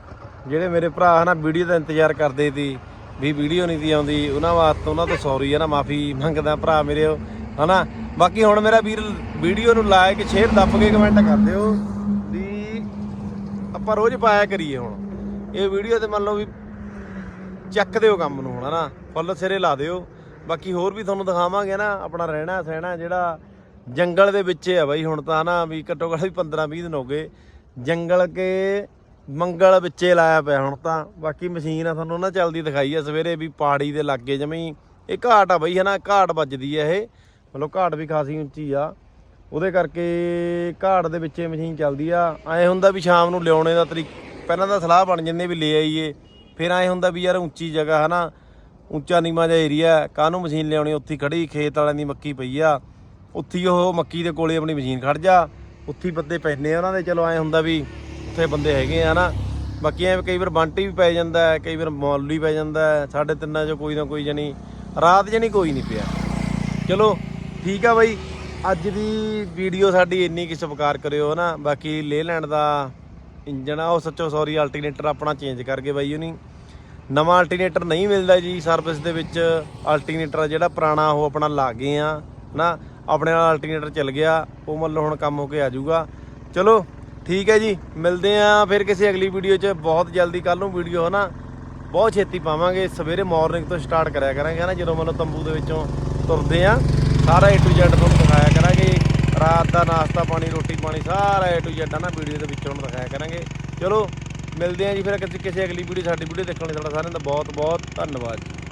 ਜਿਹੜੇ ਮੇਰੇ ਭਰਾ ਹਨਾ ਵੀਡੀਓ ਦਾ ਇੰਤਜ਼ਾਰ ਕਰਦੇ ਸੀ ਵੀ ਵੀਡੀਓ ਨਹੀਂ ਦੀ ਆਉਂਦੀ ਉਹਨਾਂ ਵਾਸਤੇ ਉਹਨਾਂ ਤੋਂ ਸੌਰੀ ਹੈ ਨਾ ਮਾਫੀ ਮੰਗਦਾ ਭਰਾ ਮੇਰੇ ਉਹ, ਹਨਾ। ਬਾਕੀ ਹੁਣ ਮੇਰਾ ਵੀਰ ਵੀਡੀਓ ਨੂੰ ਲਾਇਕ ਸ਼ੇਅਰ ਦੱਬ ਕੇ ਕਮੈਂਟ ਕਰ ਦਿਓ ਵੀ ਆਪਾਂ ਰੋਜ਼ ਪਾਇਆ ਕਰੀਏ ਹੁਣ। ਇਹ ਵੀਡੀਓ ਤੇ ਮੰਨ ਲਓ ਵੀ ਚੱਕ ਦਿਓ ਕੰਮ ਨੂੰ ਹੁਣ ਹਨਾ। ਫੁੱਲ ਸਿਰੇ ਲਾ ਦਿਓ। ਬਾਕੀ ਹੋਰ ਵੀ ਤੁਹਾਨੂੰ ਦਿਖਾਵਾਂਗੇ ਨਾ ਆਪਣਾ ਰਹਿਣਾ ਸਹਿਣਾ ਜਿਹੜਾ ਜੰਗਲ ਦੇ ਵਿੱਚ ਆ ਬਾਈ, ਹੁਣ ਤਾਂ ਨਾ ਵੀ ਘੱਟੋ ਘੱਟ ਵੀ 15 20 ਦਿਨ ਹੋ ਗਏ। ਜੰਗਲ ਕੇ ਮੰਗਲ ਵਿੱਚੇ ਲਾਇਆ ਪਿਆ ਹੁਣ ਤਾਂ। ਬਾਕੀ ਮਸ਼ੀਨ ਆ ਤੁਹਾਨੂੰ ਨਾ ਚੱਲਦੀ ਦਿਖਾਈ ਆ ਸਵੇਰੇ ਵੀ ਪਹਾੜੀ ਦੇ ਲਾਗੇ ਜਮੀ। ਇਹ ਘਾਟ ਆ ਬਈ, ਹਨਾ, ਘਾਟ ਵੱਜਦੀ ਆ ਇਹ। ਮਤਲਬ ਘਾਟ ਵੀ ਖਾਸੀ ਉੱਚੀ ਆ। ਉਹਦੇ ਕਰਕੇ ਘਾਟ ਦੇ ਵਿੱਚ ਮਸ਼ੀਨ ਚੱਲਦੀ ਆ। ਐ ਹੁੰਦਾ ਵੀ ਸ਼ਾਮ ਨੂੰ ਲਿਆਉਣੇ ਦਾ ਤਰੀਕ, ਪਹਿਲਾਂ ਤਾਂ ਸਲਾਹ ਬਣ ਜਾਂਦੀ ਵੀ ਲੈ ਆਈਏ। ਫਿਰ ਐ ਹੁੰਦਾ ਵੀ ਯਾਰ ਉੱਚੀ ਜਗ੍ਹਾ, ਹਨਾ, ਉੱਚਾ ਨੀਵਾਂ ਜਿਹਾ ਏਰੀਆ ਕਾਹਨੂੰ ਮਸ਼ੀਨ ਲਿਆਉਣੀ, ਉੱਥੇ ਹੀ ਖੜੀ ਖੇਤ ਵਾਲਿਆਂ ਦੀ ਮੱਕੀ ਪਈ ਆ। ਉੱਥੇ ਹੀ ਉਹ ਮੱਕੀ ਦੇ ਕੋਲੇ ਆਪਣੀ ਮਸ਼ੀਨ ਖੜ ਜਾ। ਉੱਥੇ ਬੰਦੇ ਪੈਨੇ ਉਹਨਾਂ ਦੇ। ਚਲੋ ਐ ਹੁੰਦਾ ਵੀ ਉੱਥੇ ਬੰਦੇ ਹੈਗੇ ਆ ਨਾ ਬਾਕੀ ਐ ਕਈ ਵਾਰ ਬੰਟੀ ਵੀ ਪੈ ਜਾਂਦਾ ਕਈ ਵਾਰ ਮੌਲੀ ਪੈ ਜਾਂਦਾ ਹੈ। ਸਾਡੇ ਤਿੰਨਾਂ ਚੋਂ ਕੋਈ ਨਾ ਕੋਈ ਜਣੀ ਰਾਤ ਜਣੀ ਕੋਈ ਨਹੀਂ ਪਿਆ। ਚਲੋ, ਠੀਕ ਆ ਬਾਈ। ਅੱਜ ਦੀ ਵੀਡੀਓ ਸਾਡੀ ਇੰਨੀ ਕਿ ਸਵਾਰ ਕਰਿਓ, ਹਨਾ। ਬਾਕੀ ਲੇ ਲੈਂਡ ਦਾ ਇੰਜਨ ਆ, ਉਹ ਸੱਚੋ ਸੌਰੀ ਅਲਟਰਨੇਟਰ ਆਪਣਾ ਚੇਂਜ ਕਰਕੇ ਬਾਈ ਉਹਨੀ ਨਵਾਂ ਅਲਟਰਨੇਟਰ ਨਹੀਂ ਮਿਲਦਾ ਜੀ ਸਰਵਿਸ ਦੇ ਵਿੱਚ। ਅਲਟਰਨੇਟਰ ਜਿਹੜਾ ਪੁਰਾਣਾ, ਉਹ ਆਪਣਾ ਲਾ ਗਏ ਆ, ਹਨਾ। ਆਪਣੇ ਨਾਲ ਅਲਟਰਨੇਟਰ ਚੱਲ ਗਿਆ, ਉਹ ਮਤਲਬ ਹੁਣ ਕੰਮ ਹੋ ਕੇ ਆ ਜਾਊਗਾ। ਚਲੋ, ਠੀਕ ਹੈ ਜੀ, ਮਿਲਦੇ ਆ ਫਿਰ ਕਿਸੇ ਅਗਲੀ ਵੀਡੀਓ 'ਚ। ਬਹੁਤ ਜਲਦੀ ਕੱਲ ਨੂੰ ਵੀਡੀਓ ਹਨਾ? ਬਹੁਤ ਛੇਤੀ ਪਾਵਾਂਗੇ। ਸਵੇਰੇ ਮਾਰਨਿੰਗ ਤੋਂ ਸਟਾਰਟ ਕਰਿਆ ਕਰਾਂਗੇ, ਹਨਾ? ਜਦੋਂ ਮਤਲਬ ਤੰਬੂ ਦੇ ਵਿੱਚੋਂ ਤੁਰਦੇ ਆ ਸਾਰਾ ਏ ਟੂ Z ਤੁਹਾਨੂੰ ਦਿਖਾਇਆ ਕਰਾਂਗੇ। ਰਾਤ ਦਾ ਨਾਸ਼ਤਾ ਪਾਣੀ, ਰੋਟੀ ਪਾਣੀ, ਸਾਰਾ ਏ ਟੂ Z ਆ ਨਾ ਵੀਡੀਓ ਦੇ ਵਿੱਚੋਂ ਦਿਖਾਇਆ ਕਰਾਂਗੇ। ਚਲੋ, ਮਿਲਦੇ ਆ ਜੀ ਫਿਰ ਕਿਸੇ ਅਗਲੀ ਵੀਡੀਓ ਸਾਡੀ ਵੀਡੀਓ ਦੇਖਣ ਲਈ। ਤੁਹਾਡਾ ਸਾਰਿਆਂ ਦਾ ਬਹੁਤ ਬਹੁਤ ਧੰਨਵਾਦ ਜੀ।